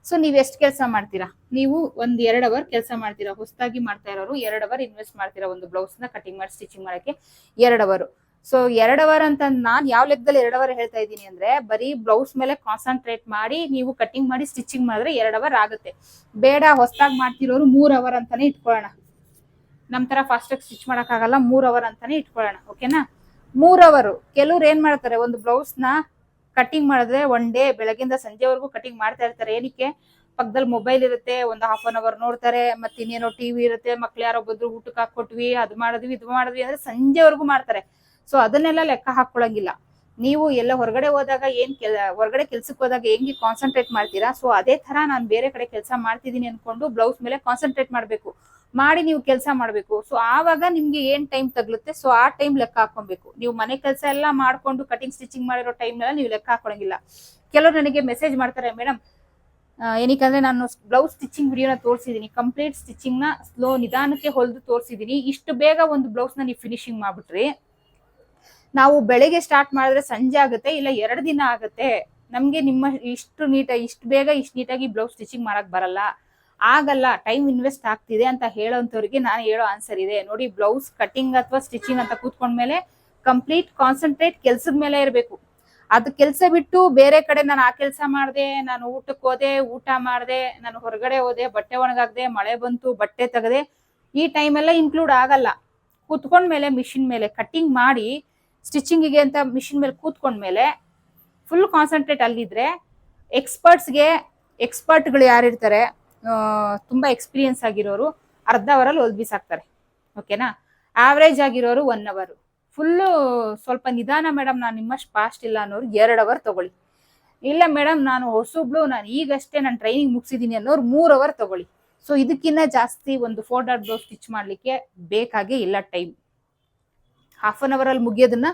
ಸೊ ನೀವು ಎಷ್ಟು ಕೆಲಸ ಮಾಡ್ತೀರಾ? ನೀವು ಒಂದು ಎರಡು ಅವರ್ ಕೆಲಸ ಮಾಡ್ತೀರಾ? ಹೊಸದಾಗಿ ಮಾಡ್ತಾ ಇರೋರು ಎರಡು ಅವರ್ ಇನ್ವೆಸ್ಟ್ ಮಾಡ್ತೀರಾ ಒಂದು ಬ್ಲೌಸ್ನ ಕಟಿಂಗ್ ಮಾಡಿ ಸ್ಟಿಚಿಂಗ್ ಮಾಡೋಕ್ಕೆ? ಎರಡು ಅವರ್ ಸೊ ಎರಡ್ ಅವರ್ ಅಂತ ನಾನ್ ಯಾವ ಲೆಕ್ಕದಲ್ಲಿ ಎರಡ್ ಅವರ್ ಹೇಳ್ತಾ ಇದ್ದೀನಿ ಅಂದ್ರೆ ಬರೀ ಬ್ಲೌಸ್ ಮೇಲೆ ಕಾನ್ಸಂಟ್ರೇಟ್ ಮಾಡಿ ನೀವು ಕಟಿಂಗ್ ಮಾಡಿ ಸ್ಟಿಚಿಂಗ್ ಮಾಡಿದ್ರೆ ಎರಡ್ ಅವರ್ ಆಗುತ್ತೆ. ಬೇಡ, ಹೊಸದಾಗಿ ಮಾಡ್ತಿರೋರು ಮೂರ್ ಅವರ್ ಅಂತಾನೆ ಇಟ್ಕೊಳ್ಳೋಣ. ನಮ್ ತರ ಫಾಸ್ಟ್ ಆಗಿ ಸ್ಟಿಚ್ ಮಾಡಕ್ಕಾಗಲ್ಲ ಮೂರ್ ಅವರ್ ಅಂತಾನೆ ಇಟ್ಕೊಳ್ಳೋಣ ಓಕೆನಾ ಮೂರ್ ಅವರ್, ಕೆಲವ್ರು ಏನ್ ಮಾಡ್ತಾರೆ, ಒಂದು ಬ್ಲೌಸ್ನ ಕಟಿಂಗ್ ಮಾಡಿದ್ರೆ ಒನ್ ಡೇ ಬೆಳಗಿಂದ ಸಂಜೆವರೆಗೂ ಕಟಿಂಗ್ ಮಾಡ್ತಾ ಇರ್ತಾರೆ. ಏನಕ್ಕೆ? ಪಕ್ಕದಲ್ಲಿ ಮೊಬೈಲ್ ಇರುತ್ತೆ, ಒಂದು ಹಾಫ್ ಅನ್ ಅವರ್ ನೋಡ್ತಾರೆ ಮತ್ತೆ ಇನ್ನೇನೋ ಟಿವಿ ಇರುತ್ತೆ, ಮಕ್ಳು ಯಾರೋ ಬಂದ್ರು ಊಟಕ್ಕೆ ಹಾಕೊಟ್ವಿ ಅದು ಮಾಡಿದ್ವಿ, ಇದು ಮಾಡಿದ್ವಿ ಅಂದ್ರೆ ಸಂಜೆವರೆಗೂ ಮಾಡ್ತಾರೆ. ಸೊ ಅದನ್ನೆಲ್ಲ ಲೆಕ್ಕ ಹಾಕೊಳ್ಳಂಗಿಲ್ಲ. ನೀವು ಎಲ್ಲ ಹೊರಗಡೆ ಹೋದಾಗ ಏನ್ ಕೆಲ, ಹೊರಗಡೆ ಕೆಲ್ಸಕ್ಕೆ ಹೋದಾಗ ಹೆಂಗೆ ಕಾನ್ಸಂಟ್ರೇಟ್ ಮಾಡ್ತೀರಾ? ಸೊ ಅದೇ ತರ ನಾನು ಬೇರೆ ಕಡೆ ಕೆಲಸ ಮಾಡ್ತಿದ್ದೀನಿ ಅನ್ಕೊಂಡು ಬ್ಲೌಸ್ ಮೇಲೆ ಕಾನ್ಸಂಟ್ರೇಟ್ ಮಾಡ್ಬೇಕು. ಮಾಡಿ ನೀವು ಕೆಲಸ ಮಾಡ್ಬೇಕು. ಸೊ ಆವಾಗ ನಿಮ್ಗೆ ಏನ್ ಟೈಮ್ ತಗ್ಲುತ್ತೆ? ಸೊ ಆ ಟೈಮ್ ಲೆಕ್ಕ ಹಾಕೊಬೇಕು ನೀವು ಮನೆ ಕೆಲಸ ಎಲ್ಲ ಮಾಡ್ಕೊಂಡು ಕಟಿಂಗ್ ಸ್ಟಿಚಿಂಗ್ ಮಾಡಿರೋ ಟೈಮ್ ನೀವು ಲೆಕ್ಕ ಹಾಕೊಳಂಗಿಲ್ಲ ಕೆಲವರು ನನಗೆ ಮೆಸೇಜ್ ಮಾಡ್ತಾರೆ ಮೇಡಮ್ ಏನಕ್ಕಂದ್ರೆ ನಾನು ಬ್ಲೌಸ್ ಸ್ಟಿಚಿಂಗ್ ವಿಡಿಯೋನ ತೋರಿಸಿದೀನಿ ಕಂಪ್ಲೀಟ್ ಸ್ಟಿಚಿಂಗ್ನ ಸ್ಲೋ ನಿಧಾನಕ್ಕೆ ಹೊಲಿದು ತೋರಿಸಿದೀನಿ ಇಷ್ಟು ಬೇಗ ಒಂದು ಬ್ಲೌಸ್ನ ನೀವು ಫಿನಿಶಿಂಗ್ ಮಾಡ್ಬಿಟ್ರಿ. ನಾವು ಬೆಳಿಗ್ಗೆ ಸ್ಟಾರ್ಟ್ ಮಾಡಿದ್ರೆ ಸಂಜೆ ಆಗುತ್ತೆ, ಇಲ್ಲ ಎರಡು ದಿನ ಆಗುತ್ತೆ. ನಮ್ಗೆ ನಿಮ್ಮ ಇಷ್ಟು ನೀಟ, ಇಷ್ಟು ಬೇಗ ಇಷ್ಟು ನೀಟಾಗಿ ಬ್ಲೌಸ್ ಸ್ಟಿಚಿಂಗ್ ಮಾಡಕ್ ಬರಲ್ಲ. ಆಗಲ್ಲ ಟೈಮ್ ಇನ್ವೆಸ್ಟ್ ಆಗ್ತಿದೆ ಅಂತ ಹೇಳೋಂಥವ್ರಿಗೆ ನಾನು ಹೇಳೋ ಆನ್ಸರ್ ಇದೆ. ನೋಡಿ ಬ್ಲೌಸ್ ಕಟಿಂಗ್ ಅಥವಾ ಸ್ಟಿಚಿಂಗ್ ಅಂತ ಕೂತ್ಕೊಂಡ್ಮೇಲೆ ಕಂಪ್ಲೀಟ್ ಕಾನ್ಸಂಟ್ರೇಟ್ ಕೆಲ್ಸದ ಮೇಲೆ ಇರಬೇಕು. ಅದು ಕೆಲಸ ಬಿಟ್ಟು ಬೇರೆ ಕಡೆ ನಾನು ಆ ಕೆಲಸ ಮಾಡಿದೆ, ನಾನು ಊಟಕ್ಕೆ ಹೋದೆ, ಊಟ ಮಾಡಿದೆ, ನಾನು ಹೊರಗಡೆ ಹೋದೆ, ಬಟ್ಟೆ ಒಣಗಾಗ್ದೆ, ಮಳೆ ಬಂತು, ಬಟ್ಟೆ ತೆಗೆದೆ, ಈ ಟೈಮ್ ಎಲ್ಲ ಇನ್ಕ್ಲೂಡ್ ಆಗಲ್ಲ. ಕೂತ್ಕೊಂಡ್ಮೇಲೆ ಮಿಷಿನ್ ಮೇಲೆ ಕಟ್ಟಿಂಗ್ ಮಾಡಿ ಸ್ಟಿಚಿಂಗಿಗೆ ಅಂತ ಮಿಷಿನ್ ಮೇಲೆ ಕೂತ್ಕೊಂಡ್ಮೇಲೆ ಫುಲ್ ಕಾನ್ಸಂಟ್ರೇಟ್ ಅಲ್ಲಿದ್ರೆ ಎಕ್ಸ್ಪರ್ಟ್ಸ್ಗೆ ಎಕ್ಸ್ಪರ್ಟ್ಗಳು ಯಾರಿರ್ತಾರೆ ತುಂಬ ಎಕ್ಸ್ಪೀರಿಯನ್ಸ್ ಆಗಿರೋರು ಅರ್ಧ ಅವರಲ್ಲಿ ಹೊಲ್ದ್ ಬಿಸಾಕ್ತಾರೆ. ಓಕೆನಾ ಆವ್ರೇಜ್ ಆಗಿರೋರು ಒನ್ ಅವರು ಫುಲ್ಲು ಸ್ವಲ್ಪ ನಿಧಾನ ಮೇಡಮ್ ನಾನು ನಿಮ್ಮಷ್ಟು ಫಾಸ್ಟ್ ಇಲ್ಲ ಅನ್ನೋರು ಎರಡು ಅವರ್ ತಗೊಳ್ಳಿ. ಇಲ್ಲ ಮೇಡಮ್ ನಾನು ಹೊಸಬ್ಳು, ನಾನು ಈಗಷ್ಟೇ ನಾನು ಟ್ರೈನಿಂಗ್ ಮುಗಿಸಿದ್ದೀನಿ ಅನ್ನೋರು ಮೂರು ಅವರ್ ತಗೊಳ್ಳಿ. ಸೊ ಇದಕ್ಕಿಂತ ಜಾಸ್ತಿ ಒಂದು ಫೋರ್ ಡಾಟ್ ಬ್ಲೌಸ್ ಸ್ಟಿಚ್ ಮಾಡಲಿಕ್ಕೆ ಬೇಕಾಗೇ ಇಲ್ಲ ಟೈಮ್ ಹಾಫ್ ಅನ್ ಅವರ್ ಅಲ್ಲಿ ಮುಗಿಯೋದನ್ನ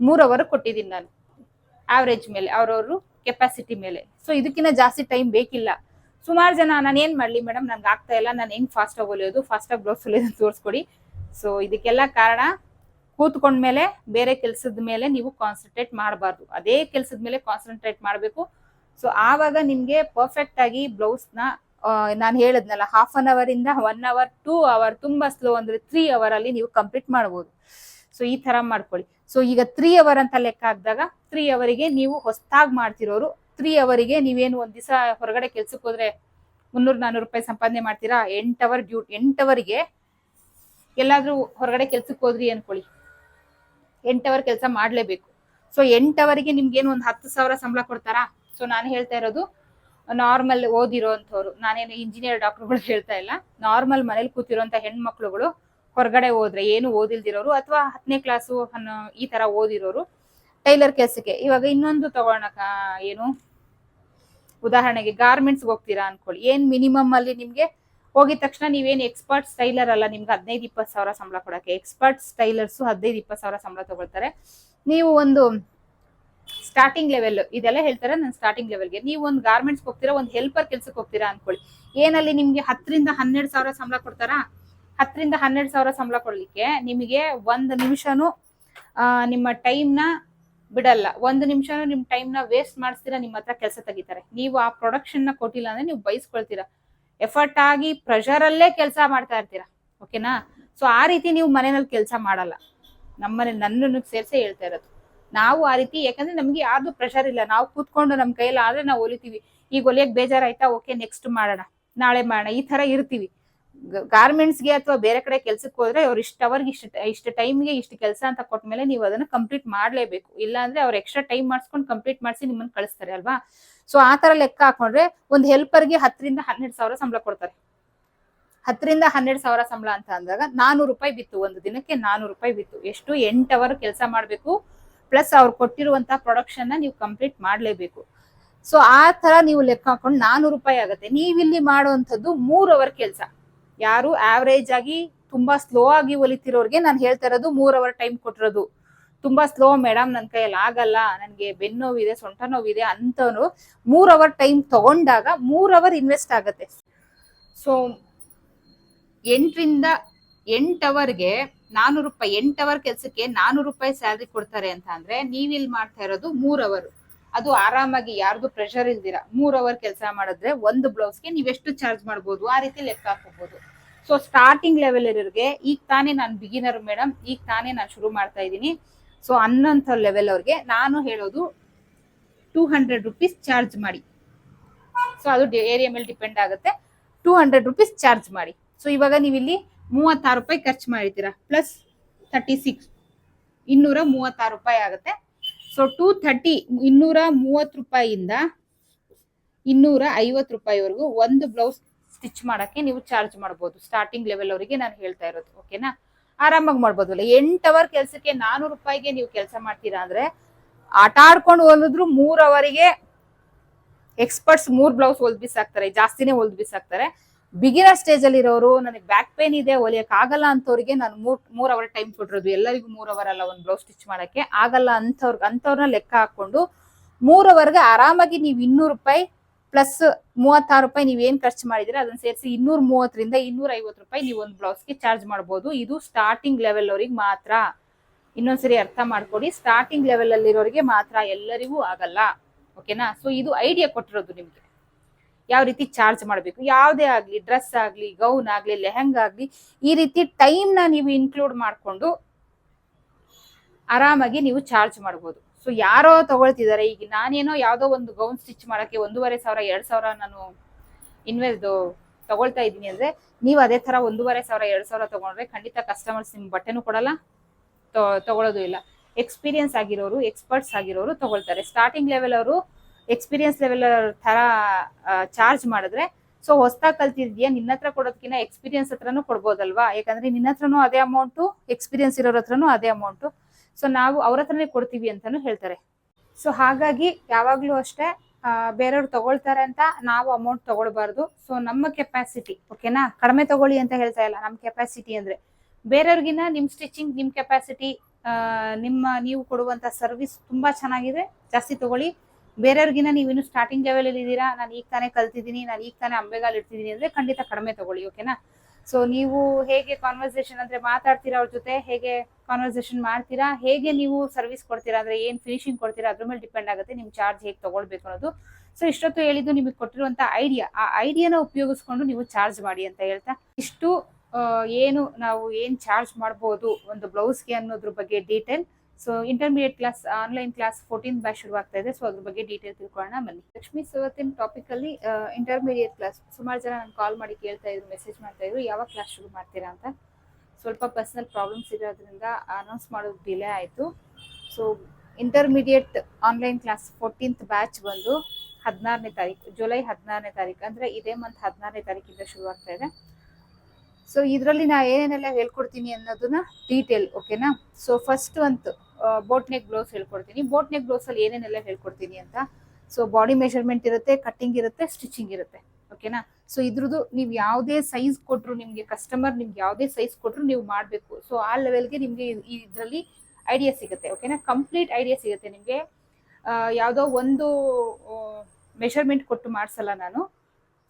ಮೂರ್ ಅವರ್ ಕೊಟ್ಟಿದ್ದೀನಿ ನಾನು. ಆವ್ರೇಜ್ ಮೇಲೆ, ಅವ್ರವ್ರು ಕೆಪಾಸಿಟಿ ಮೇಲೆ. ಸೊ ಇದಕ್ಕಿಂತ ಜಾಸ್ತಿ ಟೈಮ್ ಬೇಕಿಲ್ಲ. ಸುಮಾರು ಜನ ನಾನು ಏನು ಮಾಡ್ಲಿ ಮೇಡಮ್ ನನ್ಗೆ ಆಗ್ತಾ ಇಲ್ಲ. ನಾನು ಹೆಂಗ್ ಫಾಸ್ಟ್ ಆಗಿ ಹೊಲಿಯೋದು ಫಾಸ್ಟ್ ಆಗಿ ಬ್ಲೌಸ್ ಹೊಲಿಯೋದು ತೋರಿಸ್ಕೊಡಿ. ಸೊ ಇದಕ್ಕೆಲ್ಲ ಕಾರಣ ಕೂತ್ಕೊಂಡ್ಮೇಲೆ ಬೇರೆ ಕೆಲಸದ ಮೇಲೆ ನೀವು ಕಾನ್ಸಂಟ್ರೇಟ್ ಮಾಡಬಾರ್ದು. ಅದೇ ಕೆಲಸದ ಮೇಲೆ ಕಾನ್ಸಂಟ್ರೇಟ್ ಮಾಡಬೇಕು. ಸೊ ಆವಾಗ ನಿಮ್ಗೆ ಪರ್ಫೆಕ್ಟ್ ಆಗಿ ಬ್ಲೌಸ್ನ ನಾನು ಹೇಳದ್ನಲ್ಲ ಹಾಫ್ ಅನ್ ಅವರ್ ಇಂದ ಒನ್ ಅವರ್ ಟೂ ಅವರ್ ತುಂಬಾ ಸ್ಲೋ ಅಂದ್ರೆ ತ್ರೀ ಅವರ್ ಅಲ್ಲಿ ನೀವು ಕಂಪ್ಲೀಟ್ ಮಾಡ್ಬೋದು. ಸೊ ಈ ತರ ಮಾಡ್ಕೊಳ್ಳಿ. ಸೊ ಈಗ ತ್ರೀ ಅವರ್ ಅಂತ ಲೆಕ್ಕ ಹಾಕಿದಾಗ ತ್ರೀ ಅವರಿಗೆ ನೀವು ಹೊಸ್ತಾಗ್ ಮಾಡ್ತಿರೋರು ತ್ರೀ ಅವರಿಗೆ ನೀವೇನು ಒಂದ್ ದಿವಸ ಹೊರಗಡೆ ಕೆಲ್ಸಕ್ಕೆ ಹೋದ್ರೆ ಮುನ್ನೂರ್ ನಾನೂರು ರೂಪಾಯಿ ಸಂಪಾದನೆ ಮಾಡ್ತೀರಾ? ಎಂಟ್ ಅವರ್ ಡ್ಯೂಟಿ ಎಂಟ್ ಅವರ್ಗೆ ಎಲ್ಲಾದ್ರೂ ಹೊರಗಡೆ ಕೆಲ್ಸಕ್ಕೆ ಹೋದ್ರಿ ಅನ್ಕೊಳ್ಳಿ. ಎಂಟ್ ಅವರ್ ಕೆಲಸ ಮಾಡ್ಲೇಬೇಕು. ಸೊ ಎಂಟ್ ಅವರಿಗೆ ನಿಮ್ಗೇನು ಒಂದು ಹತ್ತು ಸಾವಿರ ಸಂಬಳ ಕೊಡ್ತಾರಾ? ಸೊ ನಾನು ಹೇಳ್ತಾ ಇರೋದು ನಾರ್ಮಲ್ ಓದಿರೋ ಅಂಥವ್ರು ನಾನೇನು ಇಂಜಿನಿಯರ್ ಡಾಕ್ಟರ್ಗಳು ಹೇಳ್ತಾ ಇಲ್ಲ ನಾರ್ಮಲ್ ಮನೇಲಿ ಕೂತಿರೋಂಥ ಹೆಣ್ಮಕ್ಳುಗಳು ಹೊರಗಡೆ ಹೋದ್ರೆ ಏನು ಓದಿಲ್ದಿರೋರು ಅಥವಾ ಹತ್ತನೇ ಕ್ಲಾಸು ಈ ತರ ಓದಿರೋರು, ಟೈಲರ್ ಕೆಲಸಕ್ಕೆ ಇವಾಗ ಇನ್ನೊಂದು ತಗೊಳಕ ಏನು? ಉದಾಹರಣೆಗೆ ಗಾರ್ಮೆಂಟ್ಸ್ ಹೋಗ್ತೀರಾ ಅನ್ಕೊಳ್ಳಿ. ಏನ್ ಮಿನಿಮಮ್ ಅಲ್ಲಿ ನಿಮ್ಗೆ ಹೋಗಿದ ತಕ್ಷಣ ನೀವೇನು ಎಕ್ಸ್ಪರ್ಟ್ ಸ್ಟೈಲರ್ ಅಲ್ಲ, ನಿಮ್ಗೆ ಹದಿನೈದು ಇಪ್ಪತ್ತು ಸಾವಿರ ಸಂಬಳ ಕೊಡಕ್ಕೆ. ಎಕ್ಸ್ಪರ್ಟ್ ಸ್ಟೈಲರ್ಸು ಹದಿನೈದು ಇಪ್ಪತ್ತು ಸಾವಿರ ಸಂಬಳ ತಗೊಳ್ತಾರೆ. ನೀವು ಒಂದು ಸ್ಟಾರ್ಟಿಂಗ್ ಲೆವೆಲ್ ಇದೆಲ್ಲ ಹೇಳ್ತಾರೆ ನಾನು ಸ್ಟಾರ್ಟಿಂಗ್ ಲೆವೆಲ್ಗೆ ನೀವು ಒಂದು ಗಾರ್ಮೆಂಟ್ಸ್ ಹೋಗ್ತೀರಾ, ಒಂದು ಹೆಲ್ಪರ್ ಕೆಲ್ಸಕ್ಕೆ ಹೋಗ್ತೀರಾ ಅನ್ಕೊಳ್ಳಿ. ಏನಲ್ಲಿ ನಿಮ್ಗೆ ಹತ್ತರಿಂದ ಹನ್ನೆರಡು ಸಾವಿರ ಸಂಬಳ ಕೊಡ್ತಾರಾ? ಹತ್ತರಿಂದ ಹನ್ನೆರಡು ಸಾವಿರ ಸಂಬಳ ಕೊಡ್ಲಿಕ್ಕೆ ನಿಮಗೆ ಒಂದು ನಿಮಿಷನೂ ನಿಮ್ಮ ಟೈಮ್ನ ಬಿಡಲ್ಲ. ಒಂದು ನಿಮಿಷನೂ ನಿಮ್ಮ ಟೈಮ್ನ ವೇಸ್ಟ್ ಮಾಡಿಸ್ತೀರಾ, ನಿಮ್ಮ ಹತ್ರ ಕೆಲಸ ತೆಗಿತಾರೆ. ನೀವು ಆ ಪ್ರೊಡಕ್ಷನ್ನ ಕೊಟ್ಟಿಲ್ಲ ಅಂದ್ರೆ ನೀವು ಬಯಸ್ಕೊಳ್ತೀರಾ ಎಫರ್ಟ್ ಆಗಿ ಪ್ರೆಷರಲ್ಲೇ ಕೆಲಸ ಮಾಡ್ತಾ ಇರ್ತೀರಾ. ಓಕೆನಾ ಸೊ ಆ ರೀತಿ ನೀವು ಮನೆಯಲ್ಲಿ ಕೆಲಸ ಮಾಡಲ್ಲ. ನಮ್ಮನೆ ನನ್ನನ್ನು ಸೇರ್ಸೇ ಹೇಳ್ತಾ ಇರೋದು. ನಾವು ಆ ರೀತಿ, ಯಾಕಂದ್ರೆ ನಮ್ಗೆ ಯಾರ್ದು ಪ್ರೆಷರ್ ಇಲ್ಲ. ನಾವು ಕೂತ್ಕೊಂಡು ನಮ್ಮ ಕೈಯಲ್ಲಿ ಆದ್ರೆ ನಾವು ಹೊಲಿತೀವಿ ಈಗ ಹೊಲಿಯಕ್ ಬೇಜಾರಾಯ್ತಾ? ಓಕೆ ನೆಕ್ಸ್ಟ್ ಮಾಡೋಣ. ನಾಳೆ ಮಾಡೋಣ. ಈ ತರ ಇರ್ತೀವಿ. ಗಾರ್ಮೆಂಟ್ಸ್ಗೆ ಅಥವಾ ಬೇರೆ ಕಡೆ ಕೆಲ್ಸಕ್ಕೆ ಹೋದ್ರೆ ಅವ್ರು ಇಷ್ಟ ಅವರ್ಗೆ ಇಷ್ಟು ಇಷ್ಟು ಟೈಮ್ಗೆ ಇಷ್ಟು ಕೆಲಸ ಅಂತ ಕೊಟ್ಟ ಮೇಲೆ ನೀವು ಅದನ್ನ ಕಂಪ್ಲೀಟ್ ಮಾಡಲೇಬೇಕು. ಇಲ್ಲ ಅಂದ್ರೆ ಅವ್ರು ಎಕ್ಸ್ಟ್ರಾ ಟೈಮ್ ಮಾಡಿಸ್ಕೊಂಡು ಕಂಪ್ಲೀಟ್ ಮಾಡಿಸಿ ನಿಮ್ಮನ್ನು ಕಳಿಸ್ತಾರೆ ಅಲ್ವಾ? ಸೊ ಆ ತರ ಲೆಕ್ಕ ಹಾಕೊಂಡ್ರೆ ಒಂದು ಹೆಲ್ಪರ್ಗೆ ಹತ್ತರಿಂದ ಹನ್ನೆರಡು ಸಾವಿರ ಸಂಬಳ ಕೊಡ್ತಾರೆ. ಹತ್ತರಿಂದ ಹನ್ನೆರಡು ಸಾವಿರ ಸಂಬಳ ಅಂತ ಅಂದಾಗ ನಾನೂರು ರೂಪಾಯಿ ಬಿತ್ತು. ಒಂದು ದಿನಕ್ಕೆ ನಾನೂರು ರೂಪಾಯಿ ಬಿತ್ತು. ಎಷ್ಟು? ಎಂಟು ಅವರ್ ಕೆಲಸ ಮಾಡಬೇಕು. ಪ್ಲಸ್ ಅವ್ರು ಕೊಟ್ಟಿರುವಂತಹ ಪ್ರೊಡಕ್ಷನ್ನ ನೀವು ಕಂಪ್ಲೀಟ್ ಮಾಡಲೇಬೇಕು. ಸೊ ಆ ತರ ನೀವು ಲೆಕ್ಕ ಹಾಕೊಂಡು ನಾನೂರು ರೂಪಾಯಿ ಆಗುತ್ತೆ. ನೀವಿಲ್ಲಿ ಮಾಡುವಂಥದ್ದು ಮೂರು ಅವರ್ ಕೆಲಸ. ಯಾರು ಆವ್ರೇಜ್ ಆಗಿ ತುಂಬಾ ಸ್ಲೋ ಆಗಿ ಒಲಿತಿರೋರ್ಗೆ ನಾನು ಹೇಳ್ತಾ ಇರೋದು ಮೂರ್ ಅವರ್ ಟೈಮ್ ಕೊಟ್ಟಿರೋದು. ತುಂಬಾ ಸ್ಲೋ ಮೇಡಮ್ ನನ್ನ ಕೈಯಲ್ಲಿ ಆಗಲ್ಲ. ನನಗೆ ಬೆನ್ನು ನೋವಿದೆ, ಸೊಂಟ ನೋವಿದೆ ಅಂತವ್ರು ಮೂರ್ ಅವರ್ ಟೈಮ್ ತಗೊಂಡಾಗ ಮೂರ್ ಅವರ್ ಇನ್ವೆಸ್ಟ್ ಆಗುತ್ತೆ. ಸೊ ಎಂಟರಿಂದ ಎಂಟು ಅವರ್ಗೆ ನಾನೂರು ರೂಪಾಯಿ, ಎಂಟು ಅವರ್ ಕೆಲಸಕ್ಕೆ ನಾನೂರು ರೂಪಾಯಿ ಸ್ಯಾಲ್ರಿ ಕೊಡ್ತಾರೆ ಅಂತ ಅಂದ್ರೆ ನೀವಿಲ್ಲಿ ಮಾಡ್ತಾ ಇರೋದು ಮೂರ್ ಅವರ್ ಅದು ಆರಾಮಾಗಿ ಯಾರ್ದು ಪ್ರೆಷರ್ ಇಲ್ದಿರ ಮೂರ್ ಅವರ್ ಕೆಲಸ ಮಾಡಿದ್ರೆ ಒಂದು ಬ್ಲೌಸ್ಗೆ ನೀವೆಷ್ಟು ಚಾರ್ಜ್ ಮಾಡ್ಬೋದು? ಆ ರೀತಿ ಲೆಕ್ಕ ಹಾಕೋಬಹುದು ಸೊ ಸ್ಟಾರ್ಟಿಂಗ್ ಲೆವೆಲ್ ಇರೋರಿಗೆ ಈಗ ತಾನೇ ನಾನು ಬಿಗಿನರ್ ಮೇಡಮ್ ಈಗ ತಾನೇ ನಾನು ಶುರು ಮಾಡ್ತಾ ಇದ್ದೀನಿ. ಸೊ ಅನ್ನೋಂಥ ಲೆವೆಲ್ ಅವ್ರಿಗೆ ನಾನು ಹೇಳೋದು ಟೂ ಹಂಡ್ರೆಡ್ ರುಪೀಸ್ ಚಾರ್ಜ್ ಮಾಡಿ. ಸೊ ಅದು ಏರಿಯಾ ಮೇಲೆ ಡಿಪೆಂಡ್ ಆಗುತ್ತೆ. ಟೂ ಹಂಡ್ರೆಡ್ ರುಪೀಸ್ ಚಾರ್ಜ್ ಮಾಡಿ. ಸೊ ಇವಾಗ ನೀವು ಇಲ್ಲಿ ಮೂವತ್ತಾರು ರೂಪಾಯಿ ಖರ್ಚು ಮಾಡಿದ್ದೀರಾ. ಪ್ಲಸ್ ತರ್ಟಿ ಸಿಕ್ಸ್ ಇನ್ನೂರ ಮೂವತ್ತಾರು ರೂಪಾಯಿ ಆಗುತ್ತೆ. ಸೊ ಟೂ ಥರ್ಟಿ ಇನ್ನೂರ ಮೂವತ್ತು ರೂಪಾಯಿಯಿಂದ ಇನ್ನೂರ ಐವತ್ತು ರೂಪಾಯಿವರೆಗೂ ಒಂದು ಬ್ಲೌಸ್ ಸ್ಟಿಚ್ ಮಾಡೋಕ್ಕೆ ನೀವು ಚಾರ್ಜ್ ಮಾಡ್ಬೋದು. ಸ್ಟಾರ್ಟಿಂಗ್ ಲೆವೆಲ್ ಅವರಿಗೆ ನಾನು ಹೇಳ್ತಾ ಇರೋದು ಓಕೆನಾ ಆರಾಮಾಗಿ ಮಾಡ್ಬೋದು ಅಲ್ಲ ಎಂಟು ಅವರ್ ಕೆಲಸಕ್ಕೆ ನಾನೂರು ರೂಪಾಯಿಗೆ ನೀವು ಕೆಲಸ ಮಾಡ್ತೀರಾ ಅಂದ್ರೆ ಆಟ ಆಡ್ಕೊಂಡು ಹೊಲಿದ್ರು ಮೂರು ಅವರಿಗೆ ಎಕ್ಸ್ಪರ್ಟ್ಸ್ ಮೂರು ಬ್ಲೌಸ್ ಹೊಲ್ದು ಬಿಸಾಕ್ತಾರೆ, ಜಾಸ್ತಿನೇ ಹೊಲ್ದು ಬಿಸಾಕ್ತಾರೆ. ಬಿಗಿನರ್ ಸ್ಟೇಜ್ ಅಲ್ಲಿ ಇರೋರು ನನಗೆ ಬ್ಯಾಕ್ ಪೇನ್ ಇದೆ ಹೊಲಿಯಕ್ ಆಗಲ್ಲ ಅಂತವ್ರಿಗೆ ನಾನು ಮೂರ್ ಮೂರ್ ಅವರ್ ಟೈಮ್ ಕೊಟ್ಟಿರೋದು. ಎಲ್ಲರಿಗೂ ಮೂರ್ ಅವರ್ ಅಲ್ಲ, ಒಂದು ಬ್ಲೌಸ್ ಸ್ಟಿಚ್ ಮಾಡಕ್ಕೆ. ಆಗಲ್ಲ ಅಂತವ್ರ್ ಅಂತವ್ರನ್ನ ಲೆಕ್ಕ ಹಾಕೊಂಡು ಮೂರ್ ಅವರ್ಗೆ ಆರಾಮಾಗಿ ನೀವು ಇನ್ನೂರು ರೂಪಾಯಿ ಪ್ಲಸ್ ಮೂವತ್ತಾರು ರೂಪಾಯಿ ನೀವ್ ಏನ್ ಖರ್ಚು ಮಾಡಿದ್ರೆ, ಅದನ್ನ ಸೇರಿಸಿ ಇನ್ನೂರ ಮೂವತ್ತರಿಂದ ಇನ್ನೂರ ಐವತ್ತು ರೂಪಾಯಿ ನೀವು ಒಂದು ಬ್ಲೌಸ್ಗೆ ಚಾರ್ಜ್ ಮಾಡ್ಬೋದು. ಇದು ಸ್ಟಾರ್ಟಿಂಗ್ ಲೆವೆಲ್ ಅವ್ರಿಗೆ ಮಾತ್ರ. ಇನ್ನೊಂದ್ಸರಿ ಅರ್ಥ ಮಾಡ್ಕೊಡಿ ಸ್ಟಾರ್ಟಿಂಗ್ ಲೆವೆಲ್ ಅಲ್ಲಿರೋರಿಗೆ ಮಾತ್ರ ಎಲ್ಲರಿಗೂ ಆಗಲ್ಲ. ಓಕೆನಾ ಸೊ ಇದು ಐಡಿಯಾ ಕೊಟ್ಟಿರೋದು ನಿಮ್ಗೆ. ಯಾವ ರೀತಿ ಚಾರ್ಜ್ ಮಾಡಬೇಕು? ಯಾವುದೇ ಆಗಲಿ, ಡ್ರೆಸ್ ಆಗಲಿ, ಗೌನ್ ಆಗಲಿ, ಲೆಹಂಗಾ ಆಗಲಿ, ಈ ರೀತಿ ಟೈಮ್ನ ನೀವು ಇನ್ಕ್ಲೂಡ್ ಮಾಡಿಕೊಂಡು ಆರಾಮಾಗಿ ನೀವು ಚಾರ್ಜ್ ಮಾಡ್ಬೋದು. ಸೊ ಯಾರೋ ತಗೊಳ್ತಿದ್ದಾರೆ, ಈಗ ನಾನೇನೋ ಯಾವುದೋ ಒಂದು ಗೌನ್ ಸ್ಟಿಚ್ ಮಾಡೋಕ್ಕೆ ಒಂದೂವರೆ ಸಾವಿರ, ಎರಡು ಸಾವಿರ ನಾನು ಇನ್ವೆಸ್ಟ್ ತಗೊಳ್ತಾ ಇದ್ದೀನಿ ಅಂದರೆ, ನೀವು ಅದೇ ಥರ ಒಂದೂವರೆ ಸಾವಿರ, ಎರಡು ಸಾವಿರ ತೊಗೊಂಡ್ರೆ ಖಂಡಿತ ಕಸ್ಟಮರ್ಸ್ ನಿಮ್ಮ ಬಟ್ಟೆನೂ ಕೊಡಲ್ಲ ತಗೊಳ್ಳೋದು ಇಲ್ಲ. ಎಕ್ಸ್ಪೀರಿಯನ್ಸ್ ಆಗಿರೋರು ಎಕ್ಸ್ಪರ್ಟ್ಸ್ ಆಗಿರೋರು ತಗೊಳ್ತಾರೆ. ಸ್ಟಾರ್ಟಿಂಗ್ ಲೆವೆಲ್ ಅವರು ಎಕ್ಸ್ಪೀರಿಯನ್ಸ್ ಲೆವೆಲ್ ತರ ಚಾರ್ಜ್ ಮಾಡಿದ್ರೆ ಸೊ ಹೊಸ್ದಾಗ್ ಕಲ್ತಿದ್ಯಾ, ನಿನ್ನ ಹತ್ರ ಕೊಡೋದಕ್ಕಿಂತ ಎಕ್ಸ್ಪೀರಿಯನ್ಸ್ ಹತ್ರನೂ ಕೊಡ್ಬೋದಲ್ವಾ? ಯಾಕಂದ್ರೆ ನಿನ್ನ ಹತ್ರನೂ ಅದೇ ಅಮೌಂಟು ಎಕ್ಸ್ಪೀರಿಯನ್ಸ್ ಇರೋರ ಹತ್ರನೂ ಅದೇ ಅಮೌಂಟು ಸೊ ನಾವು ಅವ್ರ ಹತ್ರನೇ ಕೊಡ್ತೀವಿ ಅಂತಾನು ಹೇಳ್ತಾರೆ. ಸೊ ಹಾಗಾಗಿ ಯಾವಾಗ್ಲೂ ಅಷ್ಟೇ ಬೇರೆಯವ್ರು ತಗೊಳ್ತಾರೆ ಅಂತ ನಾವು ಅಮೌಂಟ್ ತಗೊಳ್ಬಾರ್ದು. ಸೊ ನಮ್ಮ ಕೆಪಾಸಿಟಿ ಓಕೆನಾ ಕಡಿಮೆ ತಗೊಳ್ಳಿ ಅಂತ ಹೇಳ್ತಾ ಇಲ್ಲ. ನಮ್ಮ ಕೆಪಾಸಿಟಿ ಅಂದ್ರೆ, ಬೇರೆಯವ್ರಿಗಿನ್ನ ನಿಮ್ ಸ್ಟಿಚಿಂಗ್ ನಿಮ್ ಕೆಪಾಸಿಟಿ ನಿಮ್ಮ ನೀವು ಕೊಡುವಂತ ಸರ್ವಿಸ್ ತುಂಬಾ ಚೆನ್ನಾಗಿದೆ. ಜಾಸ್ತಿ ತಗೊಳ್ಳಿ. ಬೇರೆಯವ್ರಿಗಿನ ನೀವು ಇನ್ನು ಸ್ಟಾರ್ಟಿಂಗ್ ಲೆವೆಲ್ ಅಲ್ಲಿ ಇದ್ದೀರಾ? ನಾನು ಈಗ ತಾನೇ ಕಲ್ತಿದ್ದೀನಿ, ನಾನು ಈಗ ತಾನೇ ಅಂಬೆಗಾಲ್ ಇಡ್ತಿದ್ದೀನಿ ಅಂದ್ರೆ ಖಂಡಿತ ಕಡಿಮೆ ತಗೊಳ್ಳಿ ಓಕೆನಾ ಸೊ ನೀವು ಹೇಗೆ ಕಾನ್ವರ್ಸೇಷನ್ ಅಂದ್ರೆ ಮಾತಾಡ್ತೀರಾ ಅವ್ರ ಜೊತೆ? ಹೇಗೆ ಕಾನ್ವರ್ಸೇಷನ್ ಮಾಡ್ತೀರಾ? ಹೇಗೆ ನೀವು ಸರ್ವಿಸ್ ಕೊಡ್ತೀರಾ? ಅಂದ್ರೆ ಏನ್ ಫಿನಿಶಿಂಗ್ ಕೊಡ್ತೀರಾ? ಅದ್ರ ಮೇಲೆ ಡಿಪೆಂಡ್ ಆಗುತ್ತೆ, ನಿಮ್ ಚಾರ್ಜ್ ಹೇಗೆ ತಗೊಳ್ಬೇಕು ಅನ್ನೋದು. ಸೊ ಇಷ್ಟೊತ್ತು ಹೇಳಿದ್ದು ನಿಮಗೆ ಕೊಟ್ಟಿರುವಂತ ಐಡಿಯಾ ಆ ಐಡಿಯಾನ ಉಪಯೋಗಿಸ್ಕೊಂಡು ನೀವು ಚಾರ್ಜ್ ಮಾಡಿ ಅಂತ ಹೇಳ್ತಾ, ಇಷ್ಟು ಏನು ನಾವು ಏನ್ ಚಾರ್ಜ್ ಮಾಡ್ಬೋದು ಒಂದು ಬ್ಲೌಸ್ಗೆ ಅನ್ನೋದ್ರ ಬಗ್ಗೆ detail so intermediate class online class fourteen batch ಶುರು ಆಗ್ತಾ ಇದೆ. ಸೊ ಅದ್ರ ಬಗ್ಗೆ ಡೀಟೇಲ್ ತಿಳ್ಕೊಳ್ಳೋಣ. ಬನ್ನಿ. ಲಕ್ಷ್ಮಿ ಇವತ್ತಿನ ಟಾಪಿಕ್ ಅಲ್ಲಿ ಇಂಟರ್ಮೀಡಿಯೇಟ್ ಕ್ಲಾಸ್ ಸುಮಾರು ಜನ ನಾನು ಕಾಲ್ ಮಾಡಿ ಕೇಳ್ತಾ ಇದ್ರು ಮೆಸೇಜ್ ಮಾಡ್ತಾ ಇದ್ರು, ಯಾವಾಗ ಕ್ಲಾಸ್ ಶುರು ಮಾಡ್ತೀರಾ ಅಂತ. ಸ್ವಲ್ಪ ಪರ್ಸನಲ್ ಪ್ರಾಬ್ಲಮ್ಸ್ ಇರೋದ್ರಿಂದ ಅನೌನ್ಸ್ ಮಾಡೋದು ಡಿಲೇ ಆಯಿತು. So intermediate online class fourteenth batch ಬಂದು ಹದಿನಾರನೇ ತಾರೀಕು, ಜುಲೈ ಹದಿನಾರನೇ ತಾರೀಕು, ಅಂದರೆ ಇದೇ ಮಂತ್ ಹದಿನಾರನೇ ತಾರೀಕಿಂದ ಶುರು ಆಗ್ತಾ ಇದೆ. ಸೊ ಇದರಲ್ಲಿ ನಾ ಏನೇನೆಲ್ಲ ಹೇಳ್ಕೊಡ್ತೀನಿ ಅನ್ನೋದನ್ನ ಡೀಟೇಲ್ ಓಕೆನಾ ಸೊ ಫಸ್ಟ್ ಒಂದು ಬೋಟ್ ನೆಕ್ ಬ್ಲೌಸ್ ಹೇಳ್ಕೊಡ್ತೀನಿ. ಬೋಟ್ ನೆಕ್ ಬ್ಲೌಸ್ ಅಲ್ಲಿ ಏನೇನೆಲ್ಲ ಹೇಳ್ಕೊಡ್ತೀನಿ ಅಂತ. ಸೊ ಬಾಡಿ ಮೆಷರ್ಮೆಂಟ್ ಇರುತ್ತೆ ಕಟ್ಟಿಂಗ್ ಇರುತ್ತೆ ಸ್ಟಿಚಿಂಗ್ ಇರುತ್ತೆ. ಓಕೆನಾ ಸೊ ಇದ್ರದ್ದು ನೀವು ಯಾವುದೇ ಸೈಜ್ ಕೊಟ್ಟರು ನಿಮಗೆ ಕಸ್ಟಮರ್ ನಿಮ್ಗೆ ಯಾವುದೇ ಸೈಜ್ ಕೊಟ್ಟರು ನೀವು ಮಾಡಬೇಕು. ಸೊ ಆ ಲೆವೆಲ್ಗೆ ನಿಮಗೆ ಇದರಲ್ಲಿ ಐಡಿಯಾ ಸಿಗುತ್ತೆ. ಓಕೆನಾ ಕಂಪ್ಲೀಟ್ ಐಡಿಯಾ ಸಿಗುತ್ತೆ ನಿಮಗೆ. ಯಾವುದೋ ಒಂದು ಮೆಷರ್ಮೆಂಟ್ ಕೊಟ್ಟು ಮಾಡಿಸಲ್ಲ ನಾನು.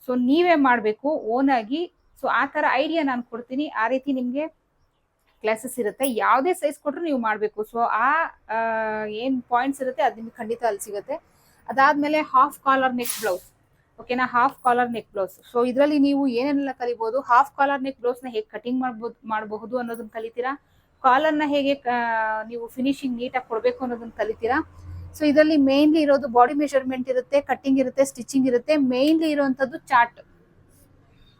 ಸೊ ನೀವೇ ಮಾಡಬೇಕು ಓನ್ ಆಗಿ. ಸೊ ಆ ಥರ ಐಡಿಯಾ ನಾನು ಕೊಡ್ತೀನಿ. ಆ ರೀತಿ ನಿಮಗೆ ಕ್ಲಾಸಸ್ ಇರುತ್ತೆ. ಯಾವುದೇ ಸೈಜ್ ಕೊಟ್ಟರು ನೀವು ಮಾಡಬೇಕು. ಸೊ ಆ ಏನು ಪಾಯಿಂಟ್ಸ್ ಇರುತ್ತೆ ಅದು ನಿಮ್ಗೆ ಖಂಡಿತ ಅಲ್ಲಿ ಸಿಗುತ್ತೆ. ಅದಾದಮೇಲೆ ಹಾಫ್ ಕಾಲರ್ ನೆಕ್ ಬ್ಲೌಸ್ ಓಕೆನಾ half collar neck blouse so ಇದರಲ್ಲಿ ನೀವು ಏನೆಲ್ಲ ಕಲಿಬೋದು? ಹಾಫ್ ಕಾಲರ್ ನೆಕ್ ಬ್ಲೌಸ್ನ ಹೇಗೆ ಕಟಿಂಗ್ ಮಾಡ್ಬೋದು, ಮಾಡಬಹುದು ಅನ್ನೋದನ್ನ ಕಲಿತೀರಾ? ಕಾಲರ್ನ ಹೇಗೆ ನೀವು ಫಿನಿಶಿಂಗ್ ನೀಟಾಗಿ ಕೊಡಬೇಕು ಅನ್ನೋದನ್ನ ಕಲಿತೀರಾ? ಸೊ ಇದರಲ್ಲಿ ಮೇನ್ಲಿ ಇರೋದು ಬಾಡಿ ಮೆಷರ್ಮೆಂಟ್ ಇರುತ್ತೆ ಕಟ್ಟಿಂಗ್ ಇರುತ್ತೆ ಸ್ಟಿಚಿಂಗ್ ಇರುತ್ತೆ. ಮೇನ್ಲಿ ಇರುವಂಥದ್ದು ಚಾರ್ಟ್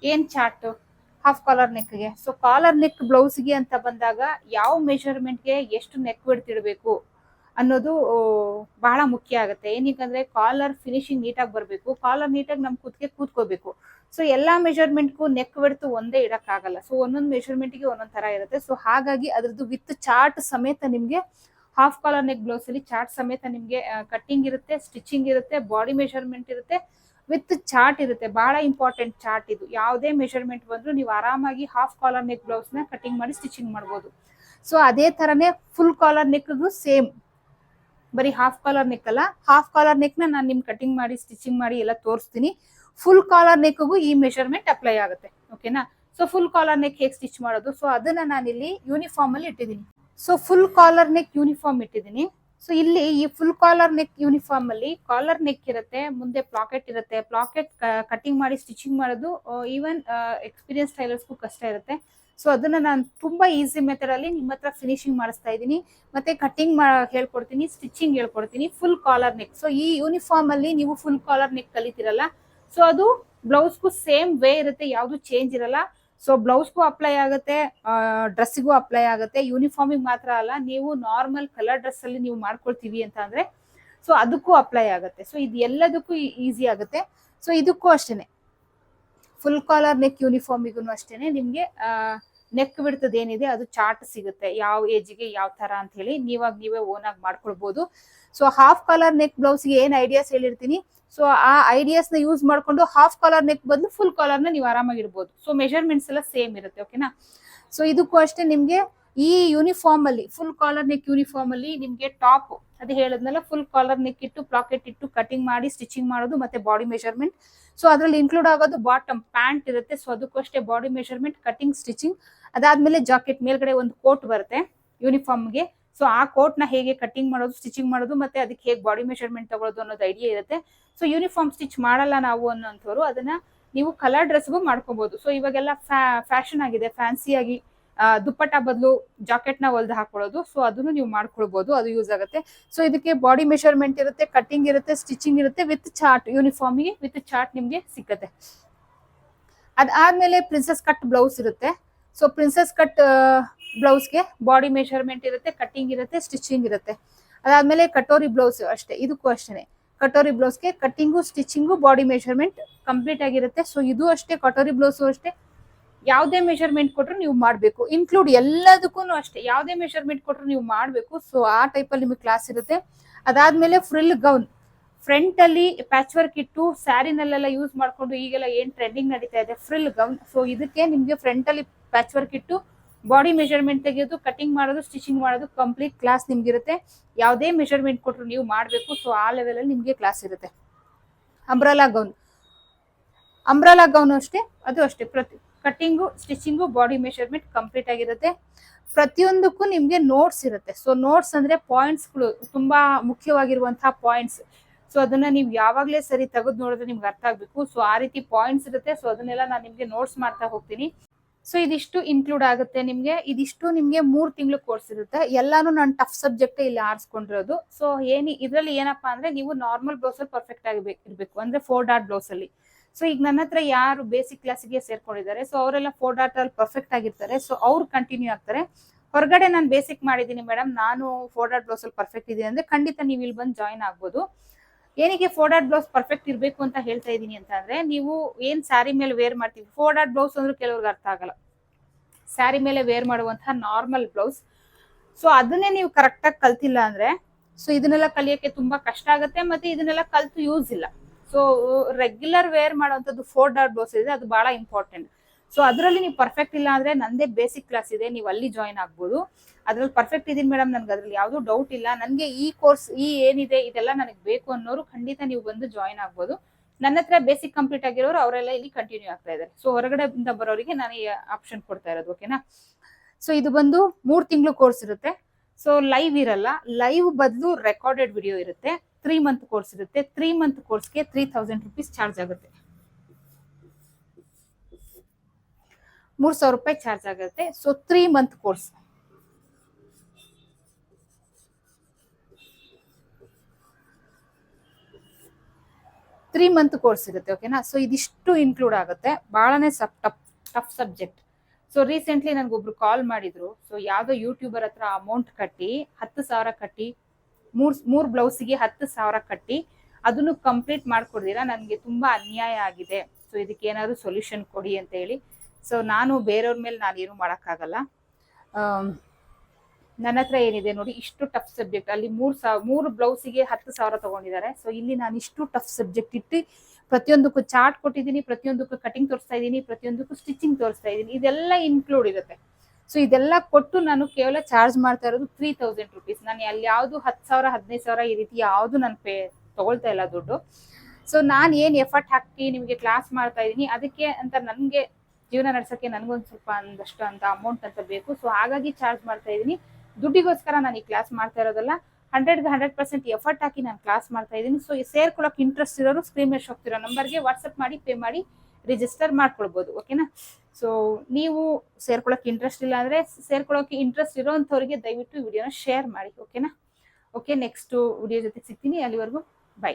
ಏನ್ ಚಾರ್ಟ್ ಹಾಫ್ ಕಾಲರ್ ನೆಕ್ಗೆ ಸೊ ಕಾಲರ್ ನೆಕ್ ಬ್ಲೌಸ್ಗೆ ಅಂತ ಬಂದಾಗ ಯಾವ ಮೆಷರ್ಮೆಂಟ್ಗೆ ಎಷ್ಟು ನೆಕ್ ಬಿಡ್ತಿಡ್ಬೇಕು ಅನ್ನೋದು ಬಹಳ ಮುಖ್ಯ ಆಗುತ್ತೆ. ಏನಕ್ಕಂದ್ರೆ ಕಾಲರ್ ಫಿನಿಶಿಂಗ್ ನೀಟಾಗಿ ಬರಬೇಕು. ಕಾಲರ್ ನೀಟಾಗಿ ನಮ್ ಕೂತ್ಗೆ ಕೂತ್ಕೋಬೇಕು. ಸೊ ಎಲ್ಲಾ ಮೆಷರ್ಮೆಂಟ್ಗೂ ನೆಕ್ ಬಿಡ್ತು ಒಂದೇ ಇಡಕ್ಕಾಗಲ್ಲ ಸೊ ಒಂದೊಂದು ಮೆಷರ್ಮೆಂಟ್ಗೆ ಒಂದೊಂದ್ ತರ ಇರುತ್ತೆ. ಸೊ ಹಾಗಾಗಿ ಅದ್ರದ್ದು ವಿತ್ ಚಾರ್ಟ್ ಸಮೇತ ನಿಮಗೆ ಹಾಫ್ ಕಾಲರ್ ನೆಕ್ ಬ್ಲೌಸ್ ಅಲ್ಲಿ ಚಾರ್ಟ್ ಸಮೇತ ನಿಮಗೆ ಕಟ್ಟಿಂಗ್ ಇರುತ್ತೆ ಸ್ಟಿಚಿಂಗ್ ಇರುತ್ತೆ ಬಾಡಿ ಮೆಷರ್ಮೆಂಟ್ ಇರುತ್ತೆ. ವಿತ್ ಚಾರ್ಟ್ ಇರುತ್ತೆ. ಬಹಳ ಇಂಪಾರ್ಟೆಂಟ್ ಚಾರ್ಟ್ ಇದು. ಯಾವುದೇ ಮೆಷರ್ಮೆಂಟ್ ಬಂದ್ರು ನೀವು ಆರಾಮಾಗಿ ಹಾಫ್ ಕಾಲರ್ ನೆಕ್ ಬ್ಲೌಸ್ನ ಕಟಿಂಗ್ ಮಾಡಿ ಸ್ಟಿಚಿಂಗ್ ಮಾಡ್ಬೋದು. ಸೊ, ಅದೇ ತರನೇ ಫುಲ್ ಕಾಲರ್ ನೆಕ್ಗೂ ಸೇಮ್. ಬರೀ ಹಾಫ್ ಕಾಲರ್ ನೆಕ್ ಅಲ್ಲ, ಹಾಫ್ ಕಾಲರ್ ನೆಕ್ನ ನಾನು ನಿಮ್ ಕಟಿಂಗ್ ಮಾಡಿ, ಸ್ಟಿಚಿಂಗ್ ಮಾಡಿ ಎಲ್ಲ ತೋರಿಸ್ತೀನಿ. ಫುಲ್ ಕಾಲರ್ ನೆಕ್ಗೂ ಈ ಮೆಷರ್ಮೆಂಟ್ ಅಪ್ಲೈ ಆಗುತ್ತೆ. ಓಕೆನಾ? ಸೊ, ಫುಲ್ ಕಾಲರ್ ನೆಕ್ ಹೇಗೆ ಸ್ಟಿಚ್ ಮಾಡೋದು? ಸೊ, ಅದನ್ನ ನಾನಿಲ್ಲಿ ಯೂನಿಫಾರ್ಮ್ ಅಲ್ಲಿ ಇಟ್ಟಿದ್ದೀನಿ. So, full collar neck uniform ಇಟ್ಟಿದ್ದೀನಿ. ಸೊ ಇಲ್ಲಿ ಈ ಫುಲ್ ಕಾಲರ್ ನೆಕ್ ಯೂನಿಫಾರ್ಮ್ ಅಲ್ಲಿ ಕಾಲರ್ ನೆಕ್ ಇರುತ್ತೆ, ಮುಂದೆ ಪ್ಲಾಕೆಟ್ ಇರುತ್ತೆ. ಪ್ಲಾಕೆಟ್ ಕಟಿಂಗ್ ಮಾಡಿ ಸ್ಟಿಚಿಂಗ್ ಮಾಡೋದು ಈವನ್ ಎಕ್ಸ್ಪೀರಿಯನ್ಸ್ ಟೈಲರ್ಸ್ಗೂ ಕಷ್ಟ ಇರುತ್ತೆ. ಸೊ ಅದನ್ನ ನಾನು ತುಂಬಾ ಈಸಿ ಮೆಥಡ್ ಅಲ್ಲಿ ನಿಮ್ಮ ಹತ್ರ ಫಿನಿಶಿಂಗ್ ಮಾಡಿಸ್ತಾ ಇದ್ದೀನಿ. ಮತ್ತೆ ಕಟಿಂಗ್ ಹೇಳ್ಕೊಡ್ತೀನಿ ಸ್ಟಿಚಿಂಗ್ ಹೇಳ್ಕೊಡ್ತೀನಿ ಫುಲ್ ಕಾಲರ್ ನೆಕ್ ಸೊ ಈ ಯೂನಿಫಾರ್ಮ್ ಅಲ್ಲಿ ನೀವು ಫುಲ್ ಕಾಲರ್ ನೆಕ್ ಕಲಿತಿರಲ್ಲ ಸೊ ಅದು ಬ್ಲೌಸ್ಗೂ ಸೇಮ್ ವೇ ಇರುತ್ತೆ, ಯಾವುದು ಚೇಂಜ್ ಇರಲ್ಲ. ಸೊ ಬ್ಲೌಸ್ಗೂ ಅಪ್ಲೈ ಆಗುತ್ತೆ ಡ್ರೆಸ್ಸಿಗೂ ಅಪ್ಲೈ ಆಗುತ್ತೆ. ಯೂನಿಫಾರ್ಮಿಗೆ ಮಾತ್ರ ಅಲ್ಲ, ನೀವು ನಾರ್ಮಲ್ ಕಲರ್ ಡ್ರೆಸ್ ಅಲ್ಲಿ ನೀವು ಮಾಡ್ಕೊಳ್ತೀವಿ ಅಂತ ಅಂದ್ರೆ ಸೊ ಅದಕ್ಕೂ ಅಪ್ಲೈ ಆಗುತ್ತೆ. ಸೊ ಇದು ಎಲ್ಲದಕ್ಕೂ ಈಸಿ ಆಗುತ್ತೆ. ಸೊ ಇದಕ್ಕೂ ಅಷ್ಟೇನೆ. ಫುಲ್ ಕಾಲರ್ ನೆಕ್ ಯೂನಿಫಾರ್ಮಿಗೂ ಅಷ್ಟೇನೆ. ನಿಮ್ಗೆ ನೆಕ್ ಬಿಡ್ತದೇನಿದೆ ಅದು ಚಾರ್ಟ್ ಸಿಗುತ್ತೆ. ಯಾವ ಏಜ್ಗೆ ಯಾವ ತರ ಅಂತ ಹೇಳಿ ನೀವಾಗ ನೀವೇ ಓನಾಗಿ ಮಾಡ್ಕೊಳ್ಬೋದು. ಸೊ ಹಾಫ್ ಕಾಲರ್ ನೆಕ್ ಬ್ಲೌಸ್ಗೆ ಏನ್ ಐಡಿಯಾಸ್ ಹೇಳಿರ್ತೀನಿ? ಸೊ ಆ ಐಡಿಯಾಸ್ನ ಯೂಸ್ ಮಾಡ್ಕೊಂಡು ಹಾಫ್ ಕಾಲರ್ ನೆಕ್ ಬದಲು ಫುಲ್ ಕಾಲರ್ನ ನೀವು ಆರಾಮಾಗಿ ಇಡ್ಬೋದು. ಸೊ ಮೆಷರ್ಮೆಂಟ್ಸ್ ಎಲ್ಲ ಸೇಮ್ ಇರುತ್ತೆ ಓಕೆನಾ ಸೊ ಇದಕ್ಕೂ ಅಷ್ಟೇ ನಿಮ್ಗೆ ಈ ಯೂನಿಫಾರ್ಮ್ ಅಲ್ಲಿ ಫುಲ್ ಕಾಲರ್ ನೆಕ್ ಯೂನಿಫಾರ್ಮ್ ಅಲ್ಲಿ ನಿಮ್ಗೆ ಟಾಪ್ ಅದು ಹೇಳದ್ನಲ್ಲ ಫುಲ್ ಕಾಲರ್ ನೆಕ್ ಇಟ್ಟು ಪ್ಲಾಕೆಟ್ ಇಟ್ಟು ಕಟಿಂಗ್ ಮಾಡಿ ಸ್ಟಿಚಿಂಗ್ ಮಾಡೋದು ಮತ್ತೆ ಬಾಡಿ ಮೆಷರ್ಮೆಂಟ್ ಸೊ ಅದ್ರಲ್ಲಿ ಇನ್ಕ್ಲೂಡ್ ಆಗೋದು ಬಾಟಮ್ ಪ್ಯಾಂಟ್ ಇರುತ್ತೆ. ಸೊ ಅದಕ್ಕೂ ಅಷ್ಟೇ ಬಾಡಿ ಮೆಷರ್ಮೆಂಟ್ ಕಟಿಂಗ್ ಸ್ಟಿಚಿಂಗ್ ಅದಾದ್ಮೇಲೆ ಜಾಕೆಟ್ ಮೇಲ್ಗಡೆ ಒಂದು ಕೋಟ್ ಬರುತ್ತೆ ಯೂನಿಫಾರ್ಮ್ಗೆ ಸೊ ಆ ಕೋಟ್ನ ಹೇಗೆ ಕಟ್ಟಿಂಗ್ ಮಾಡೋದು ಸ್ಟಿಚಿಂಗ್ ಮಾಡೋದು, ಮತ್ತೆ ಅದಕ್ಕೆ ಹೇಗೆ ಬಾಡಿ ಮೆಷರ್ಮೆಂಟ್ ತಗೊಳ್ಳೋದು ಅನ್ನೋದು ಐಡಿಯಾ ಇರುತ್ತೆ. ಸೊ ಯೂನಿಫಾರ್ಮ್ ಸ್ಟಿಚ್ ಮಾಡಲ್ಲ ನಾವು ಅನ್ನೋಂಥವ್ರು, ಅದನ್ನ ನೀವು ಕಲರ್ ಡ್ರೆಸ್ಗೂ ಮಾಡ್ಕೋಬಹುದು ಸೊ ಇವಾಗೆಲ್ಲ ಫ್ಯಾಷನ್ ಆಗಿದೆ. ಫ್ಯಾನ್ಸಿ ಆಗಿ ದುಪ್ಪಟ್ಟ ಬದಲು ಜಾಕೆಟ್ನ ಹೊಲ್ದು ಹಾಕೊಳ್ಳೋದು. ಸೊ ಅದನ್ನು ನೀವು ಮಾಡ್ಕೊಳ್ಬಹುದು ಅದು ಯೂಸ್ ಆಗುತ್ತೆ. ಸೊ ಇದಕ್ಕೆ ಬಾಡಿ ಮೆಷರ್ಮೆಂಟ್ ಇರುತ್ತೆ ಕಟ್ಟಿಂಗ್ ಇರುತ್ತೆ ಸ್ಟಿಚಿಂಗ್ ಇರುತ್ತೆ ವಿತ್ ಚಾರ್ಟ್ ಯೂನಿಫಾರ್ಮಿಗೆ ವಿತ್ ಚಾರ್ಟ್ ನಿಮ್ಗೆ ಸಿಕ್ಕತ್ತೆ. ಅದಾದ್ಮೇಲೆ ಪ್ರಿನ್ಸಸ್ ಕಟ್ ಬ್ಲೌಸ್ ಇರುತ್ತೆ. ಸೊ ಪ್ರಿನ್ಸಸ್ ಕಟ್ ಬ್ಲೌಸ್ಗೆ ಬಾಡಿ ಮೆಷರ್ಮೆಂಟ್ ಇರುತ್ತೆ ಕಟ್ಟಿಂಗ್ ಇರುತ್ತೆ, ಸ್ಟಿಚಿಂಗ್ ಇರುತ್ತೆ. ಅದಾದ್ಮೇಲೆ ಕಟೋರಿ ಬ್ಲೌಸ್ ಅಷ್ಟೇ, ಇದಕ್ಕೂ ಅಷ್ಟೇ katori ಬ್ಲೌಸ್ಗೆ cutting stitching, body measurement complete ಆಗಿರುತ್ತೆ. ಸೊ ಇದು ಅಷ್ಟೇ, ಕಟೋರಿ ಬ್ಲೌಸು ಅಷ್ಟೇ. ಯಾವುದೇ ಮೆಷರ್ಮೆಂಟ್ ಕೊಟ್ಟರು ನೀವು ಮಾಡಬೇಕು. ಇನ್ಕ್ಲೂಡ್ ಎಲ್ಲದಕ್ಕೂ ಅಷ್ಟೇ, ಯಾವುದೇ ಮೆಷರ್ಮೆಂಟ್ ಕೊಟ್ಟರು ನೀವು ಮಾಡಬೇಕು. ಸೊ ಆ ಟೈಪಲ್ಲಿ ನಿಮಗೆ ಕ್ಲಾಸ್ ಇರುತ್ತೆ. ಅದಾದ್ಮೇಲೆ ಫ್ರಿಲ್ ಗೌನ್ ಫ್ರಂಟ್ ಅಲ್ಲಿ ಪ್ಯಾಚ್ ವರ್ಕ್ ಇಟ್ಟು ಸ್ಯಾರಿನಲ್ಲೆಲ್ಲ ಯೂಸ್ ಮಾಡಿಕೊಂಡು ಈಗೆಲ್ಲ ಏನು ಟ್ರೆಂಡಿಂಗ್ ನಡೀತಾ ಇದೆ? ಫ್ರಿಲ್ ಗೌನ್ ಸೊ ಇದಕ್ಕೆ ನಿಮಗೆ ಫ್ರಂಟ್ ಅಲ್ಲಿ ಪ್ಯಾಚ್ ವರ್ಕ್ ಇಟ್ಟು ಬಾಡಿ ಮೆಷರ್ಮೆಂಟ್ ತೆಗೆಯೋದು ಕಟಿಂಗ್ ಮಾಡೋದು ಸ್ಟಿಚಿಂಗ್ ಮಾಡೋದು ಕಂಪ್ಲೀಟ್ ಕ್ಲಾಸ್ ನಿಮ್ಗಿರುತ್ತೆ. ಯಾವುದೇ ಮೆಷರ್ಮೆಂಟ್ ಕೊಟ್ಟರು ನೀವು ಮಾಡಬೇಕು ಸೊ ಆ ಲೆವೆಲ್ ಅಲ್ಲಿ ನಿಮ್ಗೆ ಕ್ಲಾಸ್ ಇರುತ್ತೆ. ಅಂಬ್ರಲಾ ಗೌನ್ ಅಂಬ್ರಲಾ ಗೌನ್ ಅಷ್ಟೇ, ಅದು ಅಷ್ಟೇ. ಪ್ರತಿ cutting stitching body measurement complete ಆಗಿರುತ್ತೆ. ಪ್ರತಿಯೊಂದಕ್ಕೂ ನಿಮಗೆ ನೋಟ್ಸ್ ಇರುತ್ತೆ. ಸೊ ನೋಟ್ಸ್ ಅಂದ್ರೆ ಪಾಯಿಂಟ್ಸ್ಗಳು ತುಂಬಾ ಮುಖ್ಯವಾಗಿರುವಂತಹ ಪಾಯಿಂಟ್ಸ್ ಸೊ ಅದನ್ನ ನೀವು ಯಾವಾಗಲೇ ಸರಿ ತೆಗೆದು ನೋಡಿದ್ರೆ ನಿಮ್ಗೆ ಅರ್ಥ ಆಗಬೇಕು. ಸೊ ಆ ರೀತಿ ಪಾಯಿಂಟ್ಸ್ ಇರುತ್ತೆ. ಸೊ ಅದನ್ನೆಲ್ಲ ನಾನು ನಿಮಗೆ ನೋಟ್ಸ್ ಮಾಡ್ತಾ ಹೋಗ್ತೀನಿ. ಸೊ ಇದಿಷ್ಟು ಇನ್ಕ್ಲೂಡ್ ಆಗುತ್ತೆ ನಿಮ್ಗೆ. ಇದಿಷ್ಟು ನಿಮ್ಗೆ ಮೂರ್ ತಿಂಗಳು ಕೋರ್ಸ್ ಇರುತ್ತೆ. ಎಲ್ಲಾನು ನಾನು ಟಫ್ ಸಬ್ಜೆಕ್ಟ್ ಇಲ್ಲಿ ಆರಿಸ್ಕೊಂಡಿರೋದು. ಸೊ ಏನಿ, ಇದ್ರಲ್ಲಿ ಏನಪ್ಪಾ ಅಂದ್ರೆ ನೀವು ನಾರ್ಮಲ್ ಬ್ಲೌಸ್ ಅಲ್ಲಿ ಪರ್ಫೆಕ್ಟ್ ಆಗಿ ಇರ್ಬೇಕು. ಅಂದ್ರೆ ಫೋರ್ ಡಾಟ್ ಬ್ಲೌಸ್ ಅಲ್ಲಿ. ಸೊ ಈಗ ನನ್ನ ಹತ್ರ ಯಾರು ಬೇಸಿಕ್ ಕ್ಲಾಸಿಗೆ ಸೇರ್ಕೊಂಡಿದ್ದಾರೆ. ಸೊ ಅವರೆಲ್ಲ ಫೋರ್ ಡಾಟ್ ಅಲ್ಲಿ ಪರ್ಫೆಕ್ಟ್ ಆಗಿರ್ತಾರೆ. ಸೊ ಅವ್ರು ಕಂಟಿನ್ಯೂ ಆಗ್ತಾರೆ. ಹೊರಗಡೆ ನಾನು ಬೇಸಿಕ್ ಮಾಡಿದ್ದೀನಿ ಮೇಡಮ್ ನಾನು ಫೋರ್ ಡಾಟ್ ಬ್ಲೌಸ್ ಅಲ್ಲಿ ಪರ್ಫೆಕ್ಟ್ ಇದೀನಿ ಅಂದ್ರೆ ಖಂಡಿತ ನೀವು ಇಲ್ಲಿ ಬಂದು ಜಾಯಿನ್ ಆಗ್ಬೋದು. ಏನಕ್ಕೆ ಫೋರ್ ಡಾಟ್ ಬ್ಲೌಸ್ ಪರ್ಫೆಕ್ಟ್ ಇರಬೇಕು ಅಂತ ಹೇಳ್ತಾ ಇದ್ದೀನಿ ಅಂತ ಅಂದ್ರೆ, ನೀವು ಏನ್ ಸ್ಯಾರಿ ಮೇಲೆ ವೇರ್ ಮಾಡ್ತೀವಿ ಫೋರ್ ಡಾಟ್ ಬ್ಲೌಸ್ ಅಂದ್ರೆ ಕೆಲವ್ರಿಗೆ ಅರ್ಥ ಆಗಲ್ಲ. ಸ್ಯಾರಿ ಮೇಲೆ ವೇರ್ ಮಾಡುವಂತಹ ನಾರ್ಮಲ್ ಬ್ಲೌಸ್ ಸೊ ಅದನ್ನೇ ನೀವು ಕರೆಕ್ಟಾಗಿ ಕಲ್ತಿಲ್ಲ ಅಂದ್ರೆ ಸೊ ಇದನ್ನೆಲ್ಲ ಕಲಿಯೋಕೆ ತುಂಬಾ ಕಷ್ಟ ಆಗುತ್ತೆ ಮತ್ತೆ ಇದನ್ನೆಲ್ಲ ಕಲ್ತು ಯೂಸ್ ಇಲ್ಲ. ಸೊ ರೆಗ್ಯುಲರ್ ವೇರ್ ಮಾಡುವಂಥದ್ದು ಫೋರ್ ಡಾಟ್ ಬ್ಲೌಸ್ ಇದೆ, ಅದು ಬಹಳ ಇಂಪಾರ್ಟೆಂಟ್ ಸೊ ಅದರಲ್ಲಿ ನೀವು ಪರ್ಫೆಕ್ಟ್ ಇಲ್ಲ ಅಂದ್ರೆ ನಂದೇ ಬೇಸಿಕ್ ಕ್ಲಾಸ್ ಇದೆ, ನೀವು ಅಲ್ಲಿ ಜಾಯಿನ್ ಆಗ್ಬೋದು. ಅದ್ರಲ್ಲಿ ಪರ್ಫೆಕ್ಟ್ ಇದೀನಿ ಮೇಡಮ್ ನನ್ಗೆ ಅದ್ರಲ್ಲಿ ಯಾವ್ದು ಡೌಟ್ ಇಲ್ಲ. ನನಗೆ ಈ ಕೋರ್ಸ್ ಈ ಏನಿದೆ ಇದೆಲ್ಲ ನನಗೆ ಬೇಕು ಅನ್ನೋರು ಖಂಡಿತ ನೀವು ಬಂದು ಜಾಯಿನ್ ಆಗ್ಬೋದು. ನನ್ನ ಹತ್ರ ಬೇಸಿಕ್ ಕಂಪ್ಲೀಟ್ ಆಗಿರೋರು ಅವರೆಲ್ಲ ಇಲ್ಲಿ ಕಂಟಿನ್ಯೂ ಆಗ್ತಾ ಇದ್ದಾರೆ. ಸೊ ಹೊರಗಡೆಯಿಂದ ಬರೋರಿಗೆ ನಾನು ಈ ಆಪ್ಷನ್ ಕೊಡ್ತಾ ಇರೋದು ಓಕೆನಾ ಸೊ ಇದು ಬಂದು ಮೂರು ತಿಂಗಳು ಕೋರ್ಸ್ ಇರುತ್ತೆ. ಸೊ ಲೈವ್ ಇರಲ್ಲ. ಲೈವ್ ಬದಲು ರೆಕಾರ್ಡೆಡ್ ವಿಡಿಯೋ ಇರುತ್ತೆ. ತ್ರೀ ಮಂತ್ ಕೋರ್ಸ್ ಇರುತ್ತೆ. ತ್ರೀ ಮಂತ್ ಕೋರ್ಸ್ಗೆ ತ್ರೀ ತೌಸಂಡ್ ರುಪೀಸ್ ಚಾರ್ಜ್ ಆಗುತ್ತೆ. ಮೂರ್ ಸಾವಿರ ರೂಪಾಯಿ ಚಾರ್ಜ್ ಆಗುತ್ತೆ. So three month course three month course ಇರುತ್ತೆ ಓಕೆನಾ ಸೊ ಇದಿಷ್ಟು ಇನ್ಕ್ಲೂಡ್ ಆಗುತ್ತೆ. ಬಹಳನೇ sub tough tough subject so recently ನನಗೊಬ್ರು call ಮಾಡಿದ್ರು. ಸೊ ಯಾವುದೋ ಯೂಟ್ಯೂಬರ್ ಹತ್ರ ಅಮೌಂಟ್ ಕಟ್ಟಿ ಹತ್ತು ಸಾವಿರ ಕಟ್ಟಿ ಮೂರ್ ಮೂರು ಬ್ಲೌಸಿಗೆ ಹತ್ತು ಸಾವಿರ ಕಟ್ಟಿ ಅದನ್ನು ಕಂಪ್ಲೀಟ್ ಮಾಡ್ಕೊಡ್ದಿರಾ? ನನಗೆ ತುಂಬಾ ಅನ್ಯಾಯ ಆಗಿದೆ. ಸೊ ಇದಕ್ಕೆ ಏನಾದ್ರು ಸೊಲ್ಯೂಷನ್ ಕೊಡಿ ಅಂತ ಹೇಳಿ. ಸೊ ನಾನು ಬೇರೆಯವ್ರ ಮೇಲೆ ನಾನು ಏನು ಮಾಡೋಕ್ಕಾಗಲ್ಲ. ಆಮ್, ನನ್ನ ಹತ್ರ ಏನಿದೆ ನೋಡಿ, ಇಷ್ಟು ಟಫ್ ಸಬ್ಜೆಕ್ಟ್ ಅಲ್ಲಿ ಮೂರ್ ಸಾವಿರ ಮೂರು ಬ್ಲೌಸಿಗೆ ಹತ್ತು ಸಾವಿರ ತಗೊಂಡಿದ್ದಾರೆ. ಸೊ ಇಲ್ಲಿ ನಾನು ಇಷ್ಟು ಟಫ್ ಸಬ್ಜೆಕ್ಟ್ ಇಟ್ಟು ಪ್ರತಿಯೊಂದಕ್ಕೂ ಚಾರ್ಟ್ ಕೊಟ್ಟಿದ್ದೀನಿ, ಪ್ರತಿಯೊಂದಕ್ಕೂ ಕಟಿಂಗ್ ತೋರಿಸ್ತಾ ಇದ್ದೀನಿ, ಪ್ರತಿಯೊಂದಕ್ಕೂ ಸ್ಟಿಚಿಂಗ್ ತೋರಿಸ್ತಾ ಇದ್ದೀನಿ. ಇದೆಲ್ಲ ಇನ್ಕ್ಲೂಡ್ ಇರುತ್ತೆ. ಸೊ ಇದೆಲ್ಲ ಕೊಟ್ಟು ನಾನು ಕೇವಲ ಚಾರ್ಜ್ ಮಾಡ್ತಾ ಇರೋದು ತ್ರೀ ತೌಸಂಡ್ ರುಪೀಸ್ ನಾನು ಅಲ್ಲಿ ಯಾವುದು ಹತ್ತು ಸಾವಿರ, ಹದಿನೈದು ಸಾವಿರ ಈ ರೀತಿ ಯಾವುದು ನಾನು ಪೇ, ತಗೊಳ್ತಾ ಇಲ್ಲ ದುಡ್ಡು. ಸೊ ನಾನು ಏನು ಎಫರ್ಟ್ ಹಾಕಿ ನಿಮಗೆ ಕ್ಲಾಸ್ ಮಾಡ್ತಾ ಇದ್ದೀನಿ, ಅದಕ್ಕೆ ಅಂತ ನನಗೆ ಜೀವನ ನಡೆಸೋಕ್ಕೆ ನನಗೊಂದು ಸ್ವಲ್ಪ ಒಂದಷ್ಟು ಅಂತ ಅಮೌಂಟ್ ಅಂತ ಬೇಕು. ಸೊ ಹಾಗಾಗಿ ಚಾರ್ಜ್ ಮಾಡ್ತಾ ಇದ್ದೀನಿ. ದುಡ್ಡಿಗೋಸ್ಕರ ನಾನು ಈ ಕ್ಲಾಸ್ ಮಾಡ್ತಾ ಇರೋದಲ್ಲ ಹಂಡ್ರೆಡ್ಗೆ ಹಂಡ್ರೆಡ್ ಪರ್ಸೆಂಟ್ ಎಫರ್ಟ್ ಹಾಕಿ ನಾನು ಕ್ಲಾಸ್ ಮಾಡ್ತಾ ಇದ್ದೀನಿ. ಸೊ ಸೇರ್ಕೊಳ್ಳೋಕೆ ಇಂಟ್ರೆಸ್ಟ್ ಇರೋರು ಸ್ಕ್ರೀನ್ ಮೇಲೆ ಹೋಗ್ತಿರೋ ನಂಬರ್ಗೆ ವಾಟ್ಸಪ್ ಮಾಡಿ ಪೇ ಮಾಡಿ ರಿಜಿಸ್ಟರ್ ಮಾಡ್ಕೊಳ್ಬೋದು. ಓಕೆನಾ ಸೊ ನೀವು ಸೇರ್ಕೊಳ್ಳೋಕೆ ಇಂಟ್ರೆಸ್ಟ್ ಇಲ್ಲ ಅಂದರೆ ಸೇರ್ಕೊಳ್ಳೋಕೆ ಇಂಟ್ರೆಸ್ಟ್ ಇರೋವಂಥವ್ರಿಗೆ ದಯವಿಟ್ಟು ವಿಡಿಯೋನ ಶೇರ್ ಮಾಡಿ. ಓಕೆನಾ ಓಕೆ ನೆಕ್ಸ್ಟು ವಿಡಿಯೋ ಜೊತೆ ಸಿಗ್ತೀನಿ. ಅಲ್ಲಿವರೆಗೂ ಬೈ